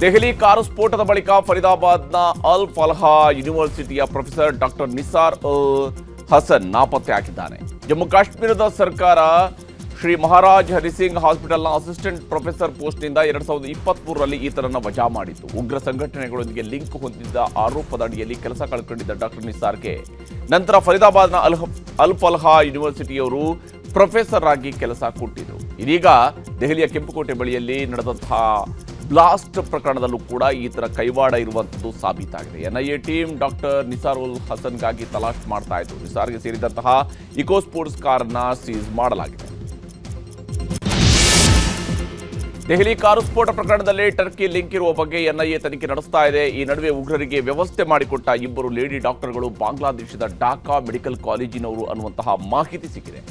Delhi car ಸ್ಫೋಟದ ಬಳಿಕ ಫರೀದಾಬಾದ್ನ ಅಲ್ ಫಲ್ಹಾ ಯೂನಿವರ್ಸಿಟಿಯ ಪ್ರೊಫೆಸರ್ ಡಾಕ್ಟರ್ ನಿಸಾರ್ ಅಲ್ ಹಸನ್ ನಾಪತ್ತೆ ಆಗಿದ್ದಾನೆ ಜಮ್ಮು ಕಾಶ್ಮೀರದ ಸರ್ಕಾರ ಶ್ರೀ ಮಹಾರಾಜ್ ಹರಿಸಿಂಗ್ ಹಾಸ್ಪಿಟಲ್ನ ಅಸಿಸ್ಟೆಂಟ್ ಪ್ರೊಫೆಸರ್ ಪೋಸ್ಟ್ನಿಂದ ಎರಡ್ ಸಾವಿರದ ಇಪ್ಪತ್ಮೂರರಲ್ಲಿ ಈತನನ್ನು ವಜಾ ಮಾಡಿತ್ತು ಉಗ್ರ ಸಂಘಟನೆಗಳೊಂದಿಗೆ ಲಿಂಕ್ ಹೊಂದಿದ್ದ ಆರೋಪದ ಅಡಿಯಲ್ಲಿ ಕೆಲಸ ಕಳ್ಕೊಂಡಿದ್ದ ಡಾಕ್ಟರ್ ನಿಸಾರ್ಗೆ ನಂತರ ಫರೀದಾಬಾದ್ನ ಅಲ್ ಅಲ್ ಫಲ್ಹಾ ಯೂನಿವರ್ಸಿಟಿಯವರು ಪ್ರೊಫೆಸರ್ ಆಗಿ ಕೆಲಸ ಕೊಟ್ಟಿದ್ರು. ಇದೀಗ ದೆಹಲಿಯ ಕೆಂಪುಕೋಟೆ ಬಳಿಯಲ್ಲಿ ನಡೆದಂತಹ ಬ್ಲಾಸ್ಟ್ ಪ್ರಕರಣದಲ್ಲೂ ಕೂಡ ಈ ಥರ ಕೈವಾಡ ಇರುವಂಥದ್ದು ಸಾಬೀತಾಗಿದೆ. NIA team doctor Nisar ul ಹಸನ್ಗಾಗಿ ತಲಾಶ್ ಮಾಡ್ತಾ ಇತ್ತು ನಿಸಾರ್ಗೆ ಸೇರಿದಂತಹ ಇಕೋ ಸ್ಪೋರ್ಟ್ಸ್ ಕಾರನ್ನ ಸೀಸ್ ಮಾಡಲಾಗಿದೆ. ದೆಹಲಿ ಕಾರು ಸ್ಫೋಟ ಪ್ರಕರಣದಲ್ಲಿ ಟರ್ಕಿ ಲಿಂಕ್ ಇರುವ ಬಗ್ಗೆ ಎನ್ಐಎ ತನಿಖೆ ನಡೆಸ್ತಾ ಇದೆ. ಈ ನಡುವೆ ಉಗ್ರರಿಗೆ ವ್ಯವಸ್ಥೆ ಮಾಡಿಕೊಟ್ಟ ಇಬ್ಬರು ಲೇಡಿ ಡಾಕ್ಟರ್ಗಳು ಬಾಂಗ್ಲಾದೇಶದ ಢಾಕಾ ಮೆಡಿಕಲ್ ಕಾಲೇಜಿನವರು ಅನ್ನುವಂತಹ ಮಾಹಿತಿ ಸಿಕ್ಕಿದೆ.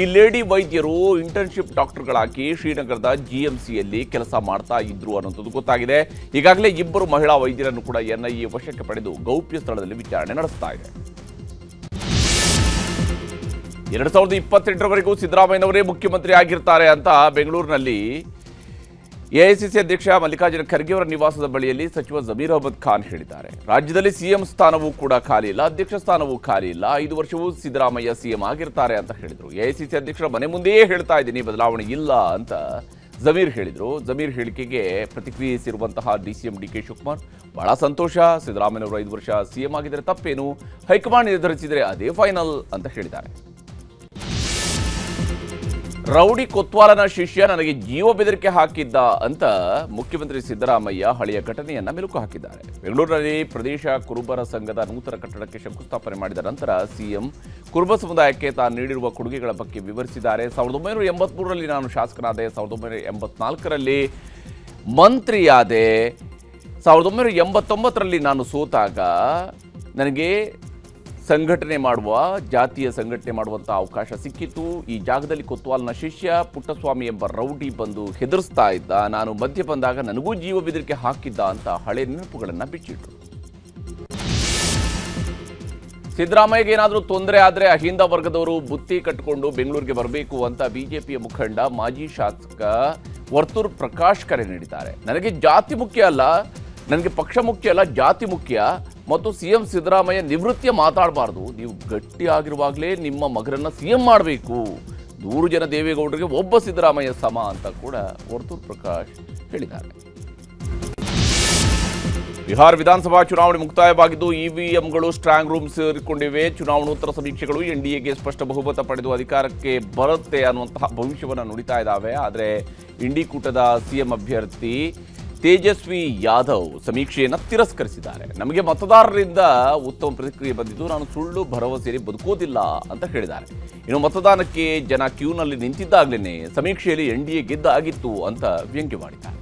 ಈ ಲೇಡಿ ವೈದ್ಯರು ಇಂಟರ್ನ್ಶಿಪ್ ಡಾಕ್ಟರ್ಗಳಾಗಿ ಶ್ರೀನಗರದ ಜಿ ಎಂ ಸಿಯಲ್ಲಿ ಕೆಲಸ ಮಾಡ್ತಾ ಇದ್ರು ಅನ್ನೋದು ಗೊತ್ತಾಗಿದೆ. ಈಗಾಗಲೇ ಇಬ್ಬರು ಮಹಿಳಾ ವೈದ್ಯರನ್ನು ಕೂಡ ಎನ್ಐಎ ವಶಕ್ಕೆ ಪಡೆದು ಗೌಪ್ಯ ಸ್ಥಳದಲ್ಲಿ ವಿಚಾರಣೆ ನಡೆಸ್ತಾ ಇದೆ. ಎರಡ್ ಸಾವಿರದ ಇಪ್ಪತ್ತೆಂಟರವರೆಗೂ ಸಿದ್ದರಾಮಯ್ಯನವರೇ ಮುಖ್ಯಮಂತ್ರಿ ಆಗಿರ್ತಾರೆ ಅಂತ ಬೆಂಗಳೂರಿನಲ್ಲಿ ಎಐಸಿಸಿ ಅಧ್ಯಕ್ಷ ಮಲ್ಲಿಕಾರ್ಜುನ ಖರ್ಗೆ ಅವರ ನಿವಾಸದ ಬಳಿಯಲ್ಲಿ ಸಚಿವ ಜಮೀರ್ ಅಹಮದ್ ಖಾನ್ ಹೇಳಿದ್ದಾರೆ. ರಾಜ್ಯದಲ್ಲಿ ಸಿಎಂ ಸ್ಥಾನವೂ ಕೂಡ ಖಾಲಿ ಇಲ್ಲ, ಅಧ್ಯಕ್ಷ ಸ್ಥಾನವೂ ಖಾಲಿ ಇಲ್ಲ. ಐದು ವರ್ಷವೂ ಸಿದ್ದರಾಮಯ್ಯ ಸಿಎಂ ಆಗಿರ್ತಾರೆ ಅಂತ ಹೇಳಿದರು. ಎಐಸಿಸಿ ಅಧ್ಯಕ್ಷರ ಮನೆ ಮುಂದೆಯೇ ಹೇಳ್ತಾ ಇದ್ದೀನಿ ಬದಲಾವಣೆ ಇಲ್ಲ ಅಂತ ಜಮೀರ್ ಹೇಳಿದರು. ಜಮೀರ್ ಹೇಳಿಕೆಗೆ ಪ್ರತಿಕ್ರಿಯಿಸಿರುವಂತಹ ಡಿಸಿಎಂ ಡಿ ಕೆ ಶಿವಕುಮಾರ್, ಬಹಳ ಸಂತೋಷ. ಸಿದ್ದರಾಮಯ್ಯನವರು ಐದು ವರ್ಷ ಸಿಎಂ ಆಗಿದ್ರೆ ತಪ್ಪೇನು? ಹೈಕಮಾಂಡ್ ನಿರ್ಧರಿಸಿದರೆ ಅದೇ ಫೈನಲ್ ಅಂತ ಹೇಳಿದ್ದಾರೆ. ರೌಡಿ ಕೊತ್ವಾಲನ ಶಿಷ್ಯ ನನಗೆ ಜೀವ ಬೆದರಿಕೆ ಹಾಕಿದ್ದ ಅಂತ ಮುಖ್ಯಮಂತ್ರಿ ಸಿದ್ದರಾಮಯ್ಯ ಹಳೆಯ ಘಟನೆಯನ್ನ ಮೆಲುಕು ಹಾಕಿದ್ದಾರೆ. ಬೆಂಗಳೂರಿನಲ್ಲಿ ಪ್ರದೇಶ ಕುರುಬರ ಸಂಘದ ನೂತನ ಕಟ್ಟಡಕ್ಕೆ ಶಂಕುಸ್ಥಾಪನೆ ಮಾಡಿದ ನಂತರ ಸಿಎಂ ಕುರುಬ ಸಮುದಾಯಕ್ಕೆ ತಾನು ನೀಡಿರುವ ಕೊಡುಗೆಗಳ ಬಗ್ಗೆ ವಿವರಿಸಿದ್ದಾರೆ. ಸಾವಿರದ ಒಂಬೈನೂರ ಎಂಬತ್ಮೂರರಲ್ಲಿ ನಾನು ಶಾಸಕನಾದೆ, ಸಾವಿರದ ಒಂಬೈನೂರ ಎಂಬತ್ನಾಲ್ಕರಲ್ಲಿ ಮಂತ್ರಿಯಾದೆ. ಸಾವಿರದ ಒಂಬೈನೂರ ಎಂಬತ್ತೊಂಬತ್ತರಲ್ಲಿ ನಾನು ಸೋತಾಗ ನನಗೆ ಸಂಘಟನೆ ಮಾಡುವ, ಜಾತಿಯ ಸಂಘಟನೆ ಮಾಡುವಂಥ ಅವಕಾಶ ಸಿಕ್ಕಿತ್ತು. ಈ ಜಾಗದಲ್ಲಿ ಕೊತ್ವಾಲ್ನ ಶಿಷ್ಯ ಪುಟ್ಟಸ್ವಾಮಿ ಎಂಬ ರೌಡಿ ಬಂದು ಹೆದರಿಸ್ತಾ ಇದ್ದ. ನಾನು ಮಧ್ಯೆ ಬಂದಾಗ ನನಗೂ ಜೀವ ಬೆದರಿಕೆ ಹಾಕಿದ್ದ ಅಂತ ಹಳೆ ನೆನಪುಗಳನ್ನು ಬಿಚ್ಚಿಟ್ರು. ಸಿದ್ದರಾಮಯ್ಯಗೆ ಏನಾದರೂ ತೊಂದರೆ ಆದರೆ ಅಹಿಂದ ವರ್ಗದವರು ಬುತ್ತಿ ಕಟ್ಟಿಕೊಂಡು ಬೆಂಗಳೂರಿಗೆ ಬರಬೇಕು ಅಂತ ಬಿಜೆಪಿಯ ಮುಖಂಡ ಮಾಜಿ ಶಾಸಕ ವರ್ತೂರ್ ಪ್ರಕಾಶ್ ಕರೆ ನೀಡಿದ್ದಾರೆ. ನನಗೆ ಜಾತಿ ಮುಖ್ಯ ಅಲ್ಲ ನನಗೆ ಪಕ್ಷ ಮುಖ್ಯ ಅಲ್ಲ, ಜಾತಿ ಮುಖ್ಯ. ಮತ್ತು ಸಿ ಎಂ ಸಿದ್ದರಾಮಯ್ಯ ನಿವೃತ್ತಿಯ ಮಾತಾಡಬಾರ್ದು. ನೀವು ಗಟ್ಟಿಯಾಗಿರುವಾಗಲೇ ನಿಮ್ಮ ಮಗರನ್ನು ಸಿ ಎಂ ಮಾಡಬೇಕು. ನೂರು ಜನ ದೇವೇಗೌಡರಿಗೆ ಒಬ್ಬ ಸಿದ್ದರಾಮಯ್ಯ ಸಮ ಅಂತ ಕೂಡ ವರ್ತೂರ್ ಪ್ರಕಾಶ್ ಹೇಳಿದ್ದಾರೆ. ಬಿಹಾರ ವಿಧಾನಸಭಾ ಚುನಾವಣೆ ಮುಕ್ತಾಯವಾಗಿದ್ದು, ಇವಿಎಂಗಳು ಸ್ಟ್ರಾಂಗ್ ರೂಮ್ ಸೇರಿಕೊಂಡಿವೆ. ಚುನಾವಣೋತ್ತರ ಸಮೀಕ್ಷೆಗಳು ಎನ್ಡಿಎಗೆ ಸ್ಪಷ್ಟ ಬಹುಮತ ಪಡೆದು ಅಧಿಕಾರಕ್ಕೆ ಬರುತ್ತೆ ಅನ್ನುವಂತಹ ಭವಿಷ್ಯವನ್ನು ನುಡಿತಾ ಇದ್ದಾವೆ. ಆದರೆ, ಇಂಡಿ ಕೂಟದ ಸಿಎಂ ಅಭ್ಯರ್ಥಿ ತೇಜಸ್ವಿ ಯಾದವ್ ಸಮೀಕ್ಷೆಯನ್ನು ತಿರಸ್ಕರಿಸಿದ್ದಾರೆ. ನಮಗೆ ಮತದಾರರಿಂದ ಉತ್ತಮ ಪ್ರತಿಕ್ರಿಯೆ ಬಂದಿದ್ದು, ನಾನು ಸುಳ್ಳು ಭರವಸೆಯಲ್ಲಿ ಬದುಕೋದಿಲ್ಲ ಅಂತ ಹೇಳಿದ್ದಾರೆ. ಇನ್ನು ಮತದಾನಕ್ಕೆ ಜನ ಕ್ಯೂನಲ್ಲಿ ನಿಂತಿದ್ದಾಗಲೇ ಸಮೀಕ್ಷೆಯಲ್ಲಿ ಎನ್ ಡಿ ಎ ಗೆದ್ದಾಗಿತ್ತು ಅಂತ ವ್ಯಂಗ್ಯ ಮಾಡಿದ್ದಾರೆ.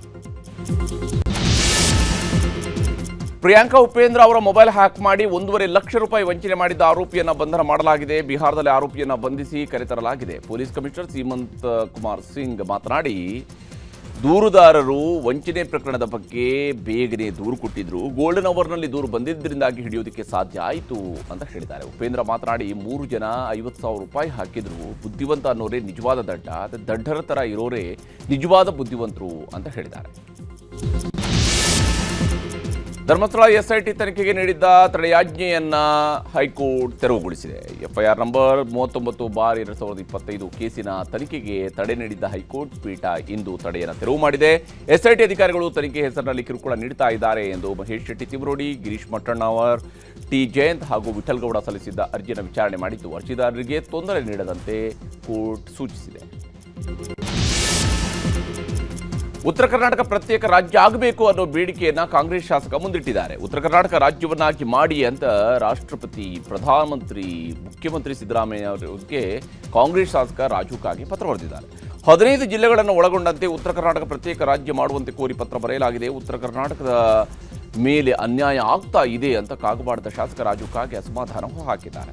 ಪ್ರಿಯಾಂಕಾ ಉಪೇಂದ್ರ ಅವರ ಮೊಬೈಲ್ ಹ್ಯಾಕ್ ಮಾಡಿ ಒಂದೂವರೆ ಲಕ್ಷ ರೂಪಾಯಿ ವಂಚನೆ ಮಾಡಿದ್ದ ಆರೋಪಿಯನ್ನು ಬಂಧನ ಮಾಡಲಾಗಿದೆ. ಬಿಹಾರದಲ್ಲಿ ಆರೋಪಿಯನ್ನು ಬಂಧಿಸಿ ಕರೆತರಲಾಗಿದೆ. ಪೊಲೀಸ್ ಕಮಿಷನರ್ ಸೀಮಂತ್ ಕುಮಾರ್ ಸಿಂಗ್ ಮಾತನಾಡಿ ದೂರುದಾರರು ವಂಚನೆ ಪ್ರಕರಣದ ಬಗ್ಗೆ ಬೇಗನೆ ದೂರು ಕೊಟ್ಟಿದ್ರು. ಗೋಲ್ಡನ್ ಅವರ್ನಲ್ಲಿ ದೂರು ಬಂದಿದ್ದರಿಂದಾಗಿ ಹಿಡಿಯೋದಕ್ಕೆ ಸಾಧ್ಯ ಆಯಿತು ಅಂತ ಹೇಳಿದ್ದಾರೆ. ಉಪೇಂದ್ರ ಮಾತನಾಡಿ ಮೂರು ಜನ ಐವತ್ತು ಸಾವಿರ ರೂಪಾಯಿ ಹಾಕಿದ್ರು. ಬುದ್ಧಿವಂತ ಅನ್ನೋರೇ ನಿಜವಾದ ದಡ್ಡ. ದಡ್ಡರ ಥರ ಇರೋರೇ ನಿಜವಾದ ಬುದ್ಧಿವಂತರು ಅಂತ ಹೇಳಿದ್ದಾರೆ. ಧರ್ಮಸ್ಥಳ ಎಸ್ಐಟಿ ತನಿಖೆಗೆ ನೀಡಿದ್ದ ತಡೆಯಾಜ್ಞೆಯನ್ನು ಹೈಕೋರ್ಟ್ ತೆರವುಗೊಳಿಸಿದೆ. ಎಫ್ಐಆರ್ ನಂಬರ್ ಮೂವತ್ತೊಂಬತ್ತು ಬಾರ್ ಎರಡು ಸಾವಿರದ ಇಪ್ಪತ್ತೈದು ಕೇಸಿನ ತನಿಖೆಗೆ ತಡೆ ನೀಡಿದ್ದ ಹೈಕೋರ್ಟ್ ಪೀಠ ಇಂದು ತಡೆಯನ್ನು ತೆರವು ಮಾಡಿದೆ. ಎಸ್ಐಟಿ ಅಧಿಕಾರಿಗಳು ತನಿಖೆ ಹೆಸರಿನಲ್ಲಿ ಕಿರುಕುಳ ನೀಡ್ತಾ ಇದ್ದಾರೆ ಎಂದು ಮಹೇಶ್ ಶೆಟ್ಟಿ ತಿಮ್ರೋಡಿ ಗಿರೀಶ್ ಮಟ್ಟಣ್ಣವರ್, ಟಿ ಜಯಂತ್ ಹಾಗೂ ವಿಠಲ್ಗೌಡ ಸಲ್ಲಿಸಿದ್ದ ಅರ್ಜಿಯನ್ನು ವಿಚಾರಣೆ ಮಾಡಿದ್ದು ಅರ್ಜಿದಾರರಿಗೆ ತೊಂದರೆ ನೀಡದಂತೆ ಕೋರ್ಟ್ ಸೂಚಿಸಿದೆ. ಉತ್ತರ ಕರ್ನಾಟಕ ಪ್ರತ್ಯೇಕ ರಾಜ್ಯ ಆಗಬೇಕು ಅನ್ನೋ ಬೇಡಿಕೆಯನ್ನ ಕಾಂಗ್ರೆಸ್ ಶಾಸಕ ಮುಂದಿಟ್ಟಿದ್ದಾರೆ. ಉತ್ತರ ಕರ್ನಾಟಕ ರಾಜ್ಯವನ್ನಾಗಿ ಮಾಡಿ ಅಂತ ರಾಷ್ಟ್ರಪತಿ, ಪ್ರಧಾನಮಂತ್ರಿ, ಮುಖ್ಯಮಂತ್ರಿ ಸಿದ್ದರಾಮಯ್ಯ ಅವರಿಗೆ ಕಾಂಗ್ರೆಸ್ ಶಾಸಕ ರಾಜು ಕಾಗೆ ಪತ್ರ ಬರೆದಿದ್ದಾರೆ. ಹದಿನೈದು ಜಿಲ್ಲೆಗಳನ್ನು ಒಳಗೊಂಡಂತೆ ಉತ್ತರ ಕರ್ನಾಟಕ ಪ್ರತ್ಯೇಕ ರಾಜ್ಯ ಮಾಡುವಂತೆ ಕೋರಿ ಪತ್ರ ಬರೆಯಲಾಗಿದೆ. ಉತ್ತರ ಕರ್ನಾಟಕದ ಮೇಲೆ ಅನ್ಯಾಯ ಆಗ್ತಾ ಇದೆ ಅಂತ ಕಾಗವಾಡದ ಶಾಸಕ ರಾಜು ಕಾಗೆ ಅಸಮಾಧಾನ ಹಾಕಿದ್ದಾರೆ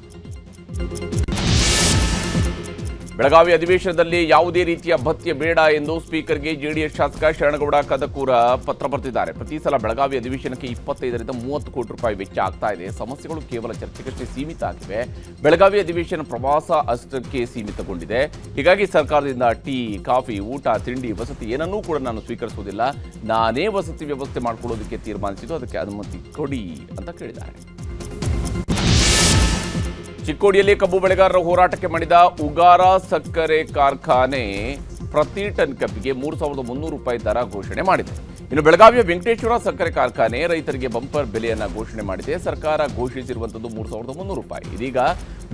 ಬೆಳಗಾವಿ ಅಧಿವೇಶನದಲ್ಲಿ ಯಾವುದೇ ರೀತಿಯ ಭತ್ಯೆ ಬೇಡ ಎಂದು ಸ್ಪೀಕರ್ಗೆ ಜೆಡಿಎಸ್ ಶಾಸಕ ಶರಣಗೌಡ ಕದಕೂರ ಪತ್ರ ಬರೆದಿದ್ದಾರೆ. ಪ್ರತಿ ಸಲ ಬೆಳಗಾವಿ ಅಧಿವೇಶನಕ್ಕೆ ಇಪ್ಪತ್ತೈದರಿಂದ ಮೂವತ್ತು ಕೋಟಿ ರೂಪಾಯಿ ವೆಚ್ಚ ಆಗ್ತಾ ಇದೆ. ಸಮಸ್ಯೆಗಳು ಕೇವಲ ಚರ್ಚೆಗಷ್ಟೇ ಸೀಮಿತ ಆಗಿವೆ. ಬೆಳಗಾವಿ ಅಧಿವೇಶನ ಪ್ರವಾಸ ಅಷ್ಟಕ್ಕೆ ಸೀಮಿತಗೊಂಡಿದೆ. ಹೀಗಾಗಿ ಸರ್ಕಾರದಿಂದ ಟೀ, ಕಾಫಿ, ಊಟ, ತಿಂಡಿ, ವಸತಿ ಏನನ್ನೂ ಕೂಡ ನಾನು ಸ್ವೀಕರಿಸುವುದಿಲ್ಲ. ನಾನೇ ವಸತಿ ವ್ಯವಸ್ಥೆ ಮಾಡಿಕೊಳ್ಳೋದಕ್ಕೆ ತೀರ್ಮಾನಿಸಿದ್ದು, ಅದಕ್ಕೆ ಅನುಮತಿ ಕೊಡಿ ಅಂತ ಕೇಳಿದ್ದಾರೆ. ಚಿಕ್ಕೋಡಿಯಲ್ಲಿ ಕಬ್ಬು ಬೆಳೆಗಾರರ ಹೋರಾಟಕ್ಕೆ ಮಾಡಿದ ಉಗಾರ ಸಕ್ಕರೆ ಕಾರ್ಖಾನೆ ಪ್ರತಿ ಟನ್ ಕಬ್ಬಿಗೆ ಮೂರು ಸಾವಿರದ ಮುನ್ನೂರು ರೂಪಾಯಿ ದರ ಘೋಷಣೆ ಮಾಡಿದೆ. ಇನ್ನು ಬೆಳಗಾವಿಯ ವೆಂಕಟೇಶ್ವರ ಸಕ್ಕರೆ ಕಾರ್ಖಾನೆ ರೈತರಿಗೆ ಬಂಪರ್ ಬೆಲೆಯನ್ನು ಘೋಷಣೆ ಮಾಡಿದೆ. ಸರ್ಕಾರ ಘೋಷಿಸಿರುವಂಥದ್ದು ಮೂರು ಸಾವಿರದ ಮುನ್ನೂರು ರೂಪಾಯಿ. ಇದೀಗ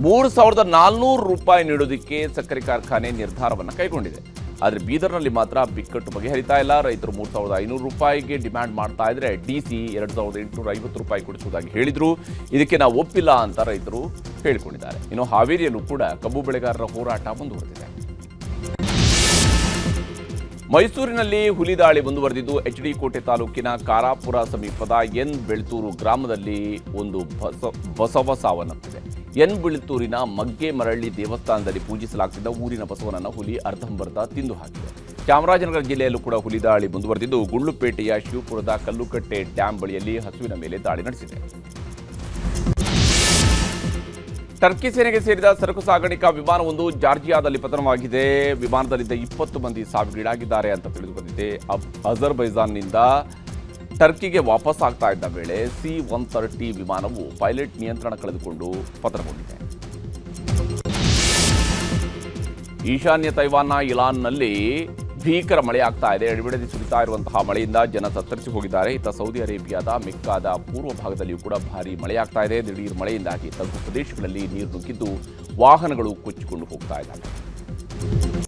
ಮೂರು ಸಾವಿರದ ನಾಲ್ನೂರು ರೂಪಾಯಿ ನೀಡೋದಕ್ಕೆ ಸಕ್ಕರೆ ಕಾರ್ಖಾನೆ ನಿರ್ಧಾರವನ್ನು ಕೈಗೊಂಡಿದೆ. ಆದರೆ ಬೀದರ್ನಲ್ಲಿ ಮಾತ್ರ ಬಿಕ್ಕಟ್ಟು ಬಗೆಹರಿತಾ ಇಲ್ಲ. ರೈತರು ಮೂರು ಸಾವಿರದ ಐನೂರು ರೂಪಾಯಿಗೆ ಡಿಮ್ಯಾಂಡ್ ಮಾಡ್ತಾ ಇದ್ರೆ ಡಿ ಸಿ ಎರಡು ಸಾವಿರದ ಎಂಟುನೂರ ಐವತ್ತು ರೂಪಾಯಿ ಕೊಡಿಸುವುದಾಗಿ ಹೇಳಿದರು. ಇದಕ್ಕೆ ನಾವು ಒಪ್ಪಿಲ್ಲ ಅಂತ ರೈತರು ಹೇಳಿಕೊಂಡಿದ್ದಾರೆ ಇನ್ನು ಹಾವೇರಿಯಲ್ಲೂ ಕೂಡ ಕಬ್ಬು ಬೆಳೆಗಾರರ ಹೋರಾಟ ಮುಂದುವರೆದಿದೆ. ಮೈಸೂರಿನಲ್ಲಿ ಹುಲಿ ದಾಳಿ ಮುಂದುವರೆದಿದ್ದು, ಎಚ್ ಡಿ ಕೋಟೆ ತಾಲೂಕಿನ ಕಾರಾಪುರ ಸಮೀಪದ ಎನ್ ಬೆಳ್ತೂರು ಗ್ರಾಮದಲ್ಲಿ ಒಂದು ಬಸ, ಬಸವ ಸಾವನ್ನಪ್ಪಿದೆ. ಎನ್ ಬೆಳ್ತೂರಿನ ಮಗ್ಗೆ ಮರಳ್ಳಿ ದೇವಸ್ಥಾನದಲ್ಲಿ ಪೂಜಿಸಲಾಗ್ತಿದ್ದ ಊರಿನ ಬಸವನನ್ನು ಹುಲಿ ಅರ್ಧಂಬರ್ಧ ತಿಂದು ಹಾಕಿದೆ. ಚಾಮರಾಜನಗರ ಜಿಲ್ಲೆಯಲ್ಲೂ ಕೂಡ ಹುಲಿ ದಾಳಿ ಮುಂದುವರೆದಿದ್ದು ಗುಂಡ್ಲುಪೇಟೆಯ ಶಿವಪುರದ ಕಲ್ಲುಕಟ್ಟೆ ಡ್ಯಾಂ ಬಳಿಯಲ್ಲಿ ಹಸುವಿನ ಮೇಲೆ ದಾಳಿ ನಡೆಸಿದೆ. ಟರ್ಕಿ ಸೇನೆಗೆ ಸೇರಿದ ಸರಕು ಸಾಗಾಣಿಕಾ ವಿಮಾನವೊಂದು ಜಾರ್ಜಿಯಾದಲ್ಲಿ ಪತನವಾಗಿದೆ. ವಿಮಾನದಲ್ಲಿದ್ದ ಇಪ್ಪತ್ತು ಮಂದಿ ಸಾವಿಗೀಡಾಗಿದ್ದಾರೆ ಅಂತ ತಿಳಿದು ಬಂದಿದೆ ಅಜರ್ಬೈಜಾನ್ನಿಂದ ಟರ್ಕಿಗೆ ವಾಪಸ್ ಆಗ್ತಾ ಇದ್ದ ವೇಳೆ ಸಿ ಒನ್ ತರ್ಟಿ ವಿಮಾನವು ಪೈಲಟ್ ನಿಯಂತ್ರಣ ಕಳೆದುಕೊಂಡು ಪತನಗೊಂಡಿದೆ. ಈಶಾನ್ಯ ತೈವಾನ್ನ ಇಲಾನ್ನಲ್ಲಿ ಭೀಕರ ಮಳೆ ಆಗ್ತಾ ಇದೆ. ಎಡಬಿಡದಿ ಸುರಿತಾ ಇರುವಂತಹ ಮಳೆಯಿಂದ ಜನ ತತ್ತರಿಸಿ ಹೋಗಿದ್ದಾರೆ. ಇತ್ತ ಸೌದಿ ಅರೇಬಿಯಾದ ಮೆಕ್ಕಾದ ಪೂರ್ವ ಭಾಗದಲ್ಲಿಯೂ ಕೂಡ ಭಾರಿ ಮಳೆಯಾಗ್ತಾ ಇದೆ. ದಿಢೀರ್ ಮಳೆಯಿಂದಾಗಿ ತಗ್ಗು ಪ್ರದೇಶಗಳಲ್ಲಿ ನೀರು ನುಗ್ಗಿದ್ದು ವಾಹನಗಳು ಕೊಚ್ಚಿಕೊಂಡು ಹೋಗ್ತಾ ಇದ್ದಾವೆ.